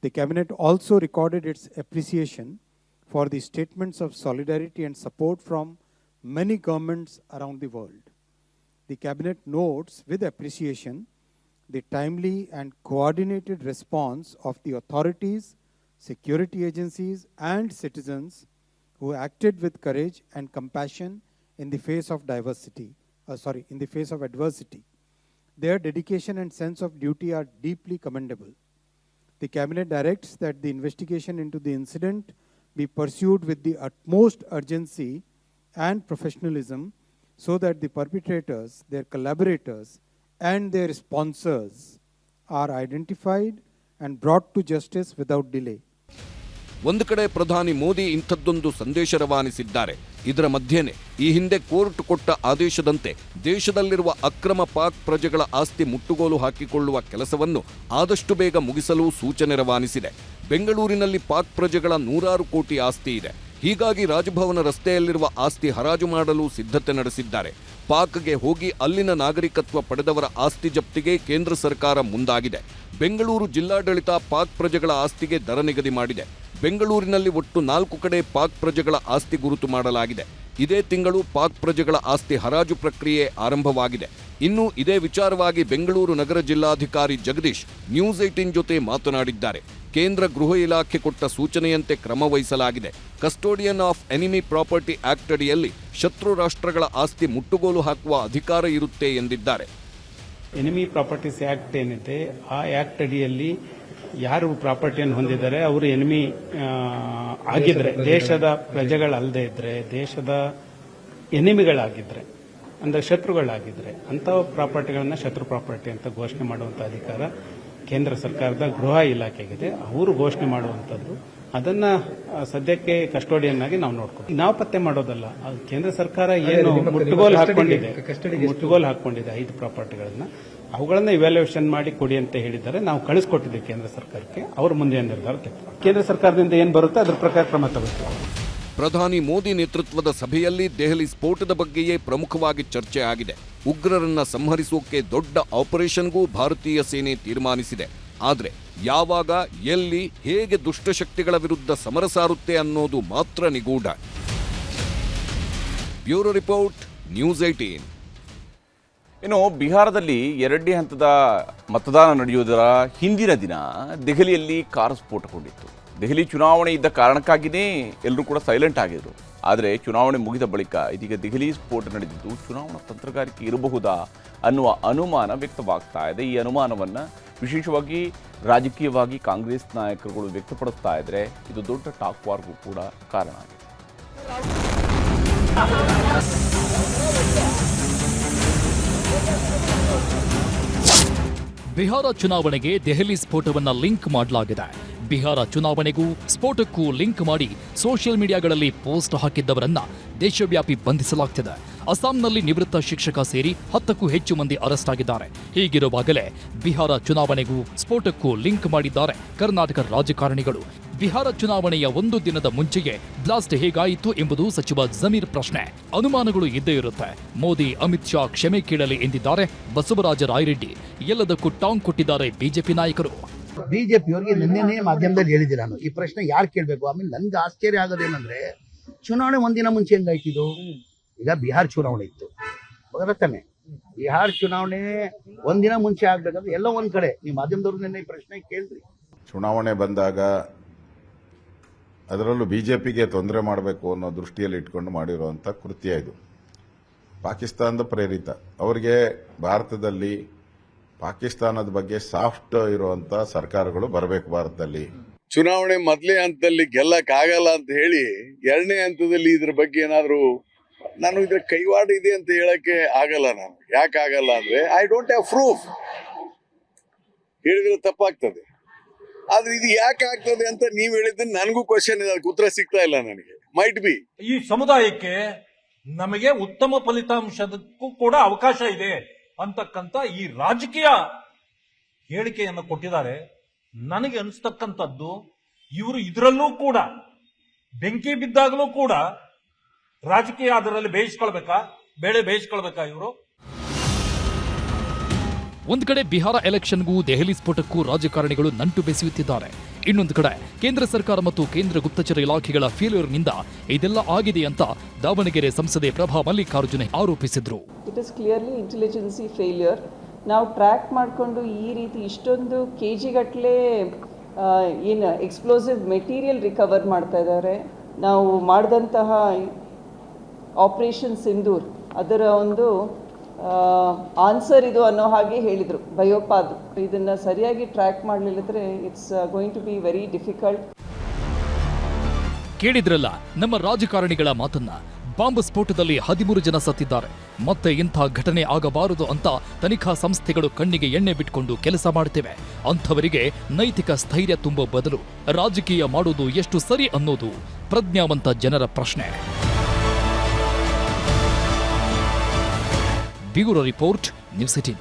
The Cabinet also recorded its appreciation for the statements of solidarity and support from many governments around the world. The Cabinet notes with appreciation the timely and coordinated response of the authorities, security agencies, and citizens who acted with courage and compassion in the face of diversity, uh, sorry, in the face of adversity. Their dedication and sense of duty are deeply commendable. The Cabinet directs that the investigation into the incident be pursued with the utmost urgency and professionalism so that the perpetrators, their collaborators, and their sponsors are identified and brought to justice without delay. ಒಂದು ಕಡೆ ಪ್ರಧಾನಿ ಮೋದಿ ಇಂಥದ್ದೊಂದು ಸಂದೇಶ ರವಾನಿಸಿದ್ದಾರೆ. ಇದರ ಮಧ್ಯೆನೆ ಈ ಹಿಂದೆ court ಕೊಟ್ಟ ಆದೇಶದಂತೆ ದೇಶದಲ್ಲಿರುವ ಅಕ್ರಮ ಪಾಕ್ ಪ್ರಜೆಗಳ ಆಸ್ತಿ ಮುಟ್ಟುಗೋಲು ಹಾಕಿಕೊಳ್ಳುವ ಕೆಲಸವನ್ನು ಆದಷ್ಟು ಬೇಗ ಮುಗಿಸಲು ಸೂಚನೆ ರವಾನಿಸಿದೆ. ಬೆಂಗಳೂರಿನಲ್ಲಿ ಪಾಕ್ ಪ್ರಜೆಗಳ ನೂರಾರು ಕೋಟಿ ಆಸ್ತಿ ಇದೆ. ಹೀಗಾಗಿ ರಾಜಭವನ ರಸ್ತೆಯಲ್ಲಿರುವ ಆಸ್ತಿ ಹರಾಜು ಮಾಡಲು ಸಿದ್ಧತೆ ನಡೆಸಿದ್ದಾರೆ. ಪಾಕ್ಗೆ ಹೋಗಿ ಅಲ್ಲಿನ ನಾಗರಿಕತ್ವ ಪಡೆದವರ ಆಸ್ತಿ ಜಪ್ತಿಗೆ ಕೇಂದ್ರ ಸರ್ಕಾರ ಮುಂದಾಗಿದೆ. ಬೆಂಗಳೂರು ಜಿಲ್ಲಾಡಳಿತ ಪಾಕ್ ಪ್ರಜೆಗಳ ಆಸ್ತಿಗೆ ದರ ನಿಗದಿ ಮಾಡಿದೆ. ಬೆಂಗಳೂರಿನಲ್ಲಿ ಒಟ್ಟು ನಾಲ್ಕು ಕಡೆ ಪಾಕ್ ಪ್ರಜೆಗಳ ಆಸ್ತಿ ಗುರುತು ಮಾಡಲಾಗಿದೆ. ಇದೇ ತಿಂಗಳು ಪಾಕ್ ಪ್ರಜೆಗಳ ಆಸ್ತಿ ಹರಾಜು ಪ್ರಕ್ರಿಯೆ ಆರಂಭವಾಗಿದೆ. ಇನ್ನು ಇದೇ ವಿಚಾರವಾಗಿ ಬೆಂಗಳೂರು ನಗರ ಜಿಲ್ಲಾಧಿಕಾರಿ ಜಗದೀಶ್ ನ್ಯೂಸ್ ಏಟಿನ್ ಜೊತೆ ಮಾತನಾಡಿದ್ದಾರೆ. ಕೇಂದ್ರ ಗೃಹ ಇಲಾಖೆ ಕೊಟ್ಟ ಸೂಚನೆಯಂತೆ ಕ್ರಮ ವಹಿಸಲಾಗಿದೆ. Custodian of enemy property act ಅಡಿಯಲ್ಲಿ ಶತ್ರು ರಾಷ್ಟ್ರಗಳ ಆಸ್ತಿ ಮುಟ್ಟುಗೋಲು ಹಾಕುವ ಅಧಿಕಾರ ಇರುತ್ತೆ ಎಂದಿದ್ದಾರೆ. ಎನಿಮಿ ಪ್ರಾಪರ್ಟೀಸ್ ಆಕ್ಟ್ ಏನಿದೆ, ಆ ಆಕ್ಟ್ ಅಡಿಯಲ್ಲಿ ಯಾರು ಪ್ರಾಪರ್ಟಿಯನ್ನು ಹೊಂದಿದ್ದಾರೆ ಅವರು ಎನಿಮಿ ಆಗಿದ್ರೆ ದೇಶದ ಪ್ರಜೆಗಳಲ್ಲದೆ ಇದ್ರೆ ದೇಶದ ಎನಿಮಿಗಳಾಗಿದ್ರೆ ಅಂದ್ರೆ ಶತ್ರುಗಳಾಗಿದ್ರೆ ಅಂತ ಪ್ರಾಪರ್ಟಿಗಳನ್ನ ಶತ್ರು ಪ್ರಾಪರ್ಟಿ ಅಂತ ಘೋಷಣೆ ಮಾಡುವಂತ ಅಧಿಕಾರ ಕೇಂದ್ರ ಸರ್ಕಾರದ ಗೃಹ ಇಲಾಖೆಗಿದೆ. ಅವರು ಘೋಷಣೆ ಮಾಡುವಂಥದ್ದು ಅದನ್ನ ಸದ್ಯಕ್ಕೆ ಕಸ್ಟೋಡಿಯನ್ ಆಗಿ ನಾವು ನೋಡ್ಕೊಂಡು ನಾವು ಪತ್ತೆ ಮಾಡೋದಲ್ಲ ಕೇಂದ್ರ ಸರ್ಕಾರ ಏನು ಮುಟ್ಟುಗೋಲು ಹಾಕೊಂಡಿದೆ ಮುಟ್ಟುಗೋಲು ಹಾಕೊಂಡಿದೆ ಐದು ಪ್ರಾಪರ್ಟಿಗಳನ್ನ. ಅವುಗಳನ್ನ ಇವ್ಯಾಲ್ಯೂಯೇಷನ್ ಮಾಡಿ ಕೊಡಿ ಅಂತ ಹೇಳಿದ್ದಾರೆ. ನಾವು ಕಳಿಸ್ಕೊಟ್ಟಿದ್ದೀವಿ ಕೇಂದ್ರ ಸರ್ಕಾರಕ್ಕೆ. ಅವರು ಮುಂದೆ ನಿರ್ಧಾರ. ಕೇಂದ್ರ ಸರ್ಕಾರದಿಂದ ಏನು ಬರುತ್ತೆ? ಅದ್ರ ಪ್ರಕಾರ ಕ್ರಮ ತಗೋತೀವಿ ಪ್ರಧಾನಿ ಮೋದಿ ನೇತೃತ್ವದ ಸಭೆಯಲ್ಲಿ ದೆಹಲಿ ಸ್ಫೋಟದ ಬಗ್ಗೆಯೇ ಪ್ರಮುಖವಾಗಿ ಚರ್ಚೆ ಆಗಿದೆ. ಉಗ್ರರನ್ನ ಸಂಹರಿಸೋಕೆ ದೊಡ್ಡ ಆಪರೇಷನ್ಗೂ ಭಾರತೀಯ ಸೇನೆ ತೀರ್ಮಾನಿಸಿದೆ. ಆದರೆ ಯಾವಾಗ, ಎಲ್ಲಿ, ಹೇಗೆ ದುಷ್ಟಶಕ್ತಿಗಳ ವಿರುದ್ಧ ಸಮರ ಸಾರುತ್ತೆ ಅನ್ನೋದು ಮಾತ್ರ ನಿಗೂಢ. ಬ್ಯೂರೋ ರಿಪೋರ್ಟ್, ನ್ಯೂಸ್ ಏಟೀನ್ ಇನ್ನು ಬಿಹಾರದಲ್ಲಿ ಎರಡನೇ ಹಂತದ ಮತದಾನ ನಡೆಯುವುದರ ಹಿಂದಿನ ದಿನ ದೆಹಲಿಯಲ್ಲಿ ಕಾರು ಸ್ಫೋಟಗೊಂಡಿತ್ತು. ದೆಹಲಿ ಚುನಾವಣೆ ಇದ್ದ ಕಾರಣಕ್ಕಾಗಿಯೇ ಎಲ್ಲರೂ ಕೂಡ ಸೈಲೆಂಟ್ ಆಗಿದ್ರು. ಆದರೆ ಚುನಾವಣೆ ಮುಗಿದ ಬಳಿಕ ಇದೀಗ ದೆಹಲಿ ಸ್ಫೋಟ ನಡೆದಿದ್ದು ಚುನಾವಣಾ ತಂತ್ರಗಾರಿಕೆ ಇರಬಹುದಾ ಅನ್ನುವ ಅನುಮಾನ ವ್ಯಕ್ತವಾಗ್ತಾ ಇದೆ. ಈ ಅನುಮಾನವನ್ನು ವಿಶೇಷವಾಗಿ ರಾಜಕೀಯವಾಗಿ ಕಾಂಗ್ರೆಸ್ ನಾಯಕರುಗಳು ವ್ಯಕ್ತಪಡಿಸ್ತಾ ಇದ್ದರೆ ಇದು ದೊಡ್ಡ ಟಾಕ್ ವಾರ್ಗೂ ಕೂಡ ಕಾರಣ ಆಗಿದೆ. ಬಿಹಾರ ಚುನಾವಣೆಗೆ ದೆಹಲಿ ಸ್ಫೋಟವನ್ನು ಲಿಂಕ್ ಮಾಡಲಾಗಿದೆ. ಬಿಹಾರ ಚುನಾವಣೆಗೂ ಸ್ಫೋಟಕ್ಕೂ ಲಿಂಕ್ ಮಾಡಿ ಸೋಷಿಯಲ್ ಮೀಡಿಯಾಗಳಲ್ಲಿ ಪೋಸ್ಟ್ ಹಾಕಿದ್ದವರನ್ನ ದೇಶವ್ಯಾಪಿ ಬಂಧಿಸಲಾಗ್ತಿದೆ. ಅಸ್ಸಾಂನಲ್ಲಿ ನಿವೃತ್ತ ಶಿಕ್ಷಕ ಸೇರಿ ಹತ್ತಕ್ಕೂ ಹೆಚ್ಚು ಮಂದಿ ಅರೆಸ್ಟ್ ಆಗಿದ್ದಾರೆ. ಹೀಗಿರುವಾಗಲೇ ಬಿಹಾರ ಚುನಾವಣೆಗೂ ಸ್ಫೋಟಕ್ಕೂ ಲಿಂಕ್ ಮಾಡಿದ್ದಾರೆ ಕರ್ನಾಟಕ ರಾಜಕಾರಣಿಗಳು. ಬಿಹಾರ ಚುನಾವಣೆಯ ಒಂದು ದಿನದ ಮುಂಚೆಯೇ ಬ್ಲಾಸ್ಟ್ ಹೇಗಾಯಿತು ಎಂಬುದು ಸಚಿವ ಜಮೀರ್ ಪ್ರಶ್ನೆ. ಅನುಮಾನಗಳು ಇದ್ದೇ ಇರುತ್ತೆ. ಮೋದಿ ಅಮಿತ್ ಶಾ ಕ್ಷಮೆ ಕೇಳಲಿ ಎಂದಿದ್ದಾರೆ ಬಸವರಾಜ ರಾಯರೆಡ್ಡಿ. ಎಲ್ಲದಕ್ಕೂ ಟಾಂಗ್ ಕೊಟ್ಟಿದ್ದಾರೆ ಬಿಜೆಪಿ ನಾಯಕರು. ಬಿಜೆಪಿಯವರಿಗೆ ನಿನ್ನೆನೇ ಮಾಧ್ಯಮದಲ್ಲಿ ಹೇಳಿದ್ದೆ ನಾನು. ಈ ಪ್ರಶ್ನೆ ಯಾರು ಕೇಳಬೇಕು? ಆಮೇಲೆ ನನ್ಗೆ ಆಶ್ಚರ್ಯ ಆಗೋದೇನಂದ್ರೆ ಚುನಾವಣೆ ಒಂದಿನ ಮುಂಚೆ ಹೆಂಗಾಯ್ತಿದು ಈಗ ಬಿಹಾರ್ ಚುನಾವಣೆ ಇತ್ತು. ಬರತ್ತಾನೆ ಬಿಹಾರ್ ಚುನಾವಣೆ ಒಂದಿನ ಮುಂಚೆ ಆಗ್ಬೇಕಂದ್ರೆ ಎಲ್ಲ ಒಂದ್ ಕಡೆ. ನೀವು ಮಾಧ್ಯಮದವ್ರು ನಿನ್ನೆ ಈ ಪ್ರಶ್ನೆ ಕೇಳ್ರಿ ಚುನಾವಣೆ ಬಂದಾಗ ಅದರಲ್ಲೂ ಬಿಜೆಪಿಗೆ ತೊಂದರೆ ಮಾಡಬೇಕು ಅನ್ನೋ ದೃಷ್ಟಿಯಲ್ಲಿ ಇಟ್ಕೊಂಡು ಮಾಡಿರುವಂಥ ಕೃತ್ಯ ಇದು. ಪಾಕಿಸ್ತಾನದ ಪ್ರೇರಿತ. ಅವರಿಗೆ ಭಾರತದಲ್ಲಿ ಪಾಕಿಸ್ತಾನದ ಬಗ್ಗೆ ಸಾಫ್ಟ್ ಇರುವಂತ ಸರ್ಕಾರಗಳು ಬರಬೇಕು ಭಾರತದಲ್ಲಿ. ಚುನಾವಣೆ ಮೊದಲೇ ಹಂತದಲ್ಲಿ ಗೆಲ್ಲಕ್ಕಾಗಲ್ಲ ಅಂತ ಹೇಳಿ ಎರಡನೇ ಹಂತದಲ್ಲಿ ಇದ್ರ ಬಗ್ಗೆ ಏನಾದ್ರು ನಾನು ಇದ್ರ ಕೈವಾಡ ಇದೆ ಅಂತ ಹೇಳಕ್ಕೆ ಆಗಲ್ಲ ನಾನು. ಯಾಕೆ ಆಗಲ್ಲ ಅಂದ್ರೆ ಐ ಡೋಂಟ್ ಹ್ಯಾವ್ ಪ್ರೂಫ್ ಹೇಳಿದ್ರೆ ತಪ್ಪಾಗ್ತದೆ. ಆದ್ರೆ ಇದು ಯಾಕೆ ಆಗ್ತದೆ ಅಂತ ನೀವ್ ಹೇಳಿದ್ರೆ ನನಗೂ ಕ್ವಶನ್ ಇದೆ ಉತ್ತರ ಸಿಗ್ತಾ ಇಲ್ಲ ನನಗೆ. ಮೈಟ್ ಬಿ ಈ ಸಮುದಾಯಕ್ಕೆ ನಮಗೆ ಉತ್ತಮ ಫಲಿತಾಂಶದಕ್ಕೂ ಕೂಡ ಅವಕಾಶ ಇದೆ ಅಂತಕ್ಕಂತ ಈ ರಾಜಕೀಯ ಹೇಳಿಕೆಯನ್ನು ಕೊಟ್ಟಿದ್ದಾರೆ. ನನಗೆ ಅನಿಸ್ತಕ್ಕಂಥದ್ದು ಇವರು ಇದರಲ್ಲೂ ಕೂಡ, ಬೆಂಕಿ ಬಿದ್ದಾಗಲೂ ಕೂಡ ರಾಜಕೀಯ ಅದರಲ್ಲಿ ಬೇಯಿಸ್ಕೊಳ್ಬೇಕಾ? ಬೇಳೆ ಬೇಯಿಸ್ಕೊಳ್ಬೇಕಾ ಇವರು? ಒಂದು ಕಡೆ ಬಿಹಾರ ಎಲೆಕ್ಷನ್ಗೂ ದೆಹಲಿ ಸ್ಫೋಟಕ್ಕೂ ರಾಜಕಾರಣಿಗಳು ನಂಟು ಬೆಸೆಯುತ್ತಿದ್ದಾರೆ. ಇನ್ನೊಂದು ಕಡೆ ಕೇಂದ್ರ ಸರ್ಕಾರ ಮತ್ತು ಕೇಂದ್ರ ಗುಪ್ತಚರ ಇಲಾಖೆಗಳ ಫೇಲ್ಯೂರ್ನಿಂದ ಇದೆಲ್ಲ ಆಗಿದೆ ಅಂತ ದಾವಣಗೆರೆ ಸಂಸದೆ Prabha Mallikarjuna ಆರೋಪಿಸಿದ್ರು. It is clearly intelligence failure ನಾವು ಟ್ರ್ಯಾಕ್ ಮಾಡಿಕೊಂಡು ಈ ರೀತಿ ಇಷ್ಟೊಂದು ಕೆ ಜಿಗಟ್ಟಲೆ ಏನು ಎಕ್ಸ್ಪ್ಲೋಸಿವ್ ಮೆಟೀರಿಯಲ್ ರಿಕವರ್ ಮಾಡ್ತಾ ಇದ್ದಾರೆ. ನಾವು ಮಾಡಿದಂತಹ ಆಪರೇಷನ್ ಸಿಂಧೂರ್ ಅದರ ಒಂದು ಆನ್ಸರ್ ಇದು ಅನ್ನೋ ಹಾಗೆ ಹೇಳಿದರು ಭಯೋಪಾದ್ ಇದನ್ನು ಸರಿಯಾಗಿ track ಮಾಡಲಿಲ್ಲದ್ರೆ it's going to be very difficult ಕೇಳಿದ್ರಲ್ಲ, ನಮ್ಮ ರಾಜಕಾರಣಿಗಳ ಮಾತನ್ನ? ಬಾಂಬ್ ಸ್ಫೋಟದಲ್ಲಿ ಹದಿಮೂರು ಜನ ಸತ್ತಿದ್ದಾರೆ. ಮತ್ತೆ ಇಂಥ ಘಟನೆ ಆಗಬಾರದು ಅಂತ ತನಿಖಾ ಸಂಸ್ಥೆಗಳು ಕಣ್ಣಿಗೆ ಎಣ್ಣೆ ಬಿಟ್ಕೊಂಡು ಕೆಲಸ ಮಾಡ್ತೇವೆ. ಅಂಥವರಿಗೆ ನೈತಿಕ ಸ್ಥೈರ್ಯ ತುಂಬ ಬದಲು ರಾಜಕೀಯ ಮಾಡೋದು ಎಷ್ಟು ಸರಿ ಅನ್ನೋದು ಪ್ರಜ್ಞಾವಂತ ಜನರ ಪ್ರಶ್ನೆ. ಬ್ಯೂರೋ ರಿಪೋರ್ಟ್, ನ್ಯೂಸ್ ಸಿಟಿನ್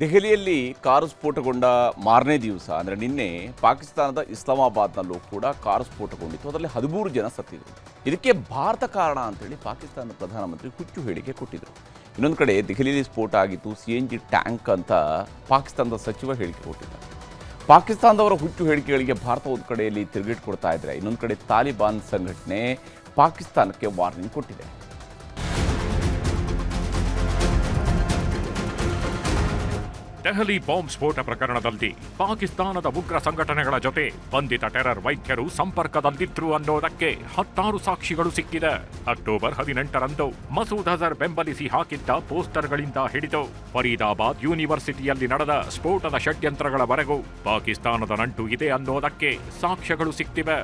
ದೆಹಲಿಯಲ್ಲಿ ಕಾರು ಸ್ಫೋಟಗೊಂಡ ಮಾರನೇ ದಿವಸ, ಅಂದರೆ ನಿನ್ನೆ ಪಾಕಿಸ್ತಾನದ ಇಸ್ಲಾಮಾಬಾದ್ನಲ್ಲೂ ಕೂಡ ಕಾರು ಸ್ಫೋಟಗೊಂಡಿತ್ತು. ಅದರಲ್ಲಿ ಹದಿಮೂರು ಜನ ಸತ್ತಿದ್ರು. ಇದಕ್ಕೆ ಭಾರತ ಕಾರಣ ಅಂತೇಳಿ ಪಾಕಿಸ್ತಾನದ ಪ್ರಧಾನಮಂತ್ರಿ ಹುಚ್ಚು ಹೇಳಿಕೆ ಕೊಟ್ಟಿದ್ರು. ಇನ್ನೊಂದು ಕಡೆ ದೆಹಲಿಯಲ್ಲಿ ಸ್ಫೋಟ ಆಗಿತ್ತು ಸಿ ಎನ್ ಜಿ ಟ್ಯಾಂಕ್ ಅಂತ ಪಾಕಿಸ್ತಾನದ ಸಚಿವ ಹೇಳಿಕೆ ಕೊಟ್ಟಿದ್ದಾರೆ. ಪಾಕಿಸ್ತಾನದವರ ಹುಚ್ಚು ಹೇಳಿಕೆಗಳಿಗೆ ಭಾರತ ಒಂದು ಕಡೆಯಲ್ಲಿ ತಿರುಗೇಟು ಕೊಡ್ತಾ ಇದ್ರೆ, ಇನ್ನೊಂದು ಕಡೆ ತಾಲಿಬಾನ್ ಸಂಘಟನೆ ಪಾಕಿಸ್ತಾನಕ್ಕೆ ವಾರ್ನಿಂಗ್ ಕೊಟ್ಟಿದೆ. ದೆಹಲಿ ಬಾಂಬ್ ಸ್ಫೋಟ ಪ್ರಕರಣದಲ್ಲಿ ಪಾಕಿಸ್ತಾನದ ಉಗ್ರ ಸಂಘಟನೆಗಳ ಜೊತೆ ಬಂಧಿತ ಟೆರರ್ ವೈದ್ಯರು ಸಂಪರ್ಕದಲ್ಲಿದ್ರು ಅನ್ನೋದಕ್ಕೆ ಹತ್ತಾರು ಸಾಕ್ಷಿಗಳು ಸಿಕ್ಕಿದೆ. ಅಕ್ಟೋಬರ್ ಹದಿನೆಂಟರಂದು ಮಸೂದ್ ಅಜರ್ ಬೆಂಬಲಿಸಿ ಹಾಕಿದ್ದ ಪೋಸ್ಟರ್ಗಳಿಂದ ಹಿಡಿದು ಫರೀದಾಬಾದ್ ಯೂನಿವರ್ಸಿಟಿಯಲ್ಲಿ ನಡೆದ ಸ್ಫೋಟದ ಷಡ್ಯಂತ್ರಗಳವರೆಗೂ ಪಾಕಿಸ್ತಾನದ ನಂಟು ಇದೆ ಅನ್ನೋದಕ್ಕೆ ಸಾಕ್ಷ್ಯಗಳು ಸಿಕ್ತಿವೆ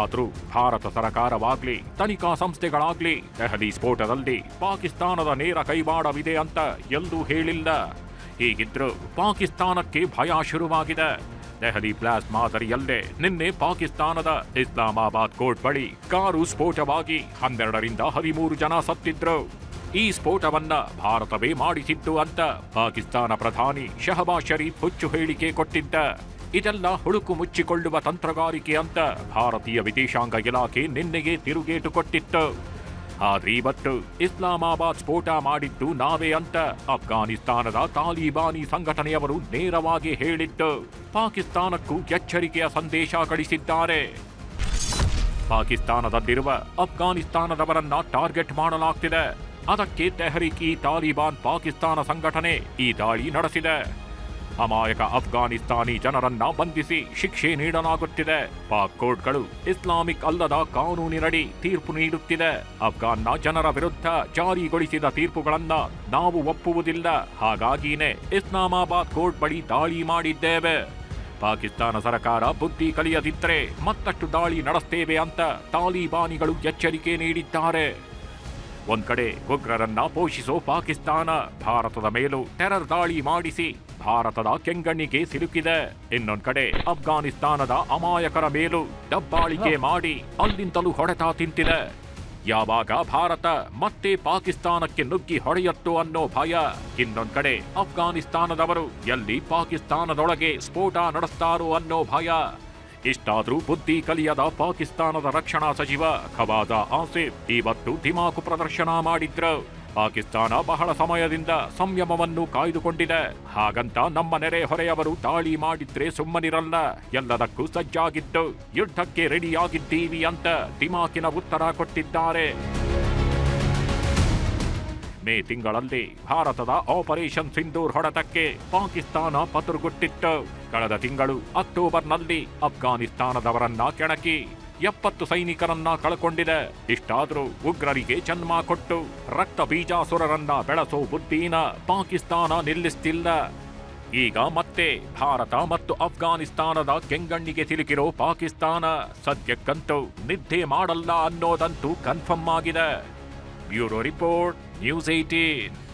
ಆದರೂ ಭಾರತ ಸರಕಾರವಾಗ್ಲಿ, ತನಿಖಾ ಸಂಸ್ಥೆಗಳಾಗ್ಲಿ ದೆಹಲಿ ಸ್ಫೋಟದಲ್ಲಿ ಪಾಕಿಸ್ತಾನದ ನೇರ ಕೈವಾಡವಿದೆ ಅಂತ ಎಲ್ಲೂ ಹೇಳಿಲ್ಲ. ಹೀಗಿದ್ರೂ ಪಾಕಿಸ್ತಾನಕ್ಕೆ ಭಯ ಶುರುವಾಗಿದೆ. ದೆಹಲಿ ಬ್ಲಾಸ್ಟ್ ಮಾದರಿಯಲ್ಲೇ ನಿನ್ನೆ ಪಾಕಿಸ್ತಾನದ ಇಸ್ಲಾಮಾಬಾದ್ ಕೋರ್ಟ್ ಬಳಿ ಕಾರು ಸ್ಫೋಟವಾಗಿ ಹನ್ನೆರಡರಿಂದ ಹದಿಮೂರು ಜನ ಸತ್ತಿದ್ರು. ಈ ಸ್ಫೋಟವನ್ನ ಭಾರತವೇ ಮಾಡಿಸಿದ್ದು ಅಂತ ಪಾಕಿಸ್ತಾನ ಪ್ರಧಾನಿ ಶಹಬಾಜ್ ಶರೀಫ್ ಹುಚ್ಚು ಹೇಳಿಕೆ ಕೊಟ್ಟಿದ್ದ. ಇದೆಲ್ಲ ಹುಳುಕು ಮುಚ್ಚಿಕೊಳ್ಳುವ ತಂತ್ರಗಾರಿಕೆ ಅಂತ ಭಾರತೀಯ ವಿದೇಶಾಂಗ ಇಲಾಖೆ ನಿನ್ನೆಗೆ ತಿರುಗೇಟು ಕೊಟ್ಟಿತ್ತು. ಆದ್ರೆ ಇವತ್ತು ಇಸ್ಲಾಮಾಬಾದ್ ಸ್ಫೋಟ ಮಾಡಿದ್ದು ನಾವೇ ಅಂತ ಅಫ್ಘಾನಿಸ್ತಾನದ ತಾಲಿಬಾನಿ ಸಂಘಟನೆಯವರು ನೇರವಾಗಿ ಹೇಳಿದ್ದು. ಪಾಕಿಸ್ತಾನಕ್ಕೂ ಎಚ್ಚರಿಕೆಯ ಸಂದೇಶ ಕಳಿಸಿದ್ದಾರೆ. ಪಾಕಿಸ್ತಾನದಲ್ಲಿರುವ ಅಫ್ಘಾನಿಸ್ತಾನದವರನ್ನ ಟಾರ್ಗೆಟ್ ಮಾಡಲಾಗ್ತಿದೆ. ಅದಕ್ಕೆ ತೆಹರಿಕ್ ತಾಲಿಬಾನ್ ಪಾಕಿಸ್ತಾನ ಸಂಘಟನೆ ಈ ದಾಳಿ ನಡೆಸಿದೆ. ಅಮಾಯಕ ಅಫ್ಘಾನಿಸ್ತಾನಿ ಜನರನ್ನ ಬಂಧಿಸಿ ಶಿಕ್ಷೆ ನೀಡಲಾಗುತ್ತಿದೆ. ಪಾಕ್ ಕೋರ್ಟ್ಗಳು ಇಸ್ಲಾಮಿಕ್ ಅಲ್ಲದ ಕಾನೂನಿನಡಿ ತೀರ್ಪು ನೀಡುತ್ತಿದೆ. ಅಫ್ಘಾನ್ನ ಜನರ ವಿರುದ್ಧ ಜಾರಿಗೊಳಿಸಿದ ತೀರ್ಪುಗಳನ್ನ ನಾವು ಒಪ್ಪುವುದಿಲ್ಲ. ಹಾಗಾಗಿನೇ ಇಸ್ಲಾಮಾಬಾದ್ ಕೋರ್ಟ್ ಬಳಿ ದಾಳಿ ಮಾಡಿದ್ದೇವೆ. ಪಾಕಿಸ್ತಾನ ಸರ್ಕಾರ ಬುದ್ಧಿ ಕಲಿಯದಿದ್ದರೆ ಮತ್ತಷ್ಟು ದಾಳಿ ನಡೆಸ್ತೇವೆ ಅಂತ ತಾಲಿಬಾನಿಗಳು ಎಚ್ಚರಿಕೆ ನೀಡಿದ್ದಾರೆ. ಒಂದ್ ಕಡೆ ಉಗ್ರರನ್ನ ಪೋಷಿಸೋ ಪಾಕಿಸ್ತಾನ, ಭಾರತದ ಮೇಲೂ ಟೆರರ್ ದಾಳಿ ಮಾಡಿಸಿ ಭಾರತದ ಕೆಂಗಣ್ಣಿಗೆ ಸಿಲುಕಿದೆ. ಇನ್ನೊಂದ್ ಕಡೆ ಅಫ್ಘಾನಿಸ್ತಾನದ ಅಮಾಯಕರ ಮೇಲೂ ದಬ್ಬಾಳಿಕೆ ಮಾಡಿ ಅಲ್ಲಿಂದಲೂ ಹೊಡೆತ ತಿಂತಿದೆ. ಯಾವಾಗ ಭಾರತ ಮತ್ತೆ ಪಾಕಿಸ್ತಾನಕ್ಕೆ ನುಗ್ಗಿ ಹೊಡೆಯತ್ತು ಅನ್ನೋ ಭಯ. ಇನ್ನೊಂದ್ ಕಡೆ ಅಫ್ಘಾನಿಸ್ತಾನದವರು ಎಲ್ಲಿ ಪಾಕಿಸ್ತಾನದೊಳಗೆ ಸ್ಫೋಟ ನಡೆಸ್ತಾರೋ ಅನ್ನೋ ಭಯ. ಇಷ್ಟಾದ್ರೂ ಬುದ್ಧಿ ಕಲಿಯದ ಪಾಕಿಸ್ತಾನದ ರಕ್ಷಣಾ ಸಚಿವ ಖವಾದ ಆಸಿಫ್ ಇವತ್ತು ಧಿಮಾಕು ಪ್ರದರ್ಶನ ಮಾಡಿದ್ರು. ಪಾಕಿಸ್ತಾನ ಬಹಳ ಸಮಯದಿಂದ ಸಂಯಮವನ್ನು ಕಾಯ್ದುಕೊಂಡಿದೆ. ಹಾಗಂತ ನಮ್ಮ ನೆರೆಹೊರೆಯವರು ದಾಳಿ ಮಾಡಿದ್ರೆ ಸುಮ್ಮನಿರಲ್ಲ. ಎಲ್ಲದಕ್ಕೂ ಸಜ್ಜಾಗಿದ್ದು, ಯುದ್ಧಕ್ಕೆ ರೆಡಿಯಾಗಿದ್ದೀವಿ ಅಂತ ದಿಮಾಕಿನ ಉತ್ತರ ಕೊಟ್ಟಿದ್ದಾರೆ. ಮೇ ತಿಂಗಳಲ್ಲಿ ಭಾರತದ ಆಪರೇಷನ್ ಸಿಂಧೂರ್ ಹೊಡೆತಕ್ಕೆ ಪಾಕಿಸ್ತಾನ ಪತುರುಗುಟ್ಟಿತ್ತು. ಕಳೆದ ತಿಂಗಳು ಅಕ್ಟೋಬರ್ನಲ್ಲಿ ಅಫ್ಘಾನಿಸ್ತಾನದವರನ್ನ ಕೆಣಕಿ ಎಪ್ಪತ್ತು ಸೈನಿಕರನ್ನ ಕಳ್ಕೊಂಡಿದೆ. ಇಷ್ಟಾದರೂ ಉಗ್ರರಿಗೆ ಜನ್ಮ ಕೊಟ್ಟು ರಕ್ತ ಬೀಜಾಸುರರನ್ನ ಬೆಳೆಸೋ ಬುದ್ಧಿನ ಪಾಕಿಸ್ತಾನ ನಿಲ್ಲಿಸ್ತಿಲ್ಲ. ಈಗ ಮತ್ತೆ ಭಾರತ ಮತ್ತು ಅಫ್ಘಾನಿಸ್ತಾನದ ಕೆಂಗಣ್ಣಿಗೆ ಸಿಲುಕಿರೋ ಪಾಕಿಸ್ತಾನ ಸದ್ಯಕ್ಕಂತೂ ನಿದ್ದೆ ಮಾಡಲ್ಲ ಅನ್ನೋದಂತೂ ಕನ್ಫರ್ಮ್ ಆಗಿದೆ. Bureau report. News eighteen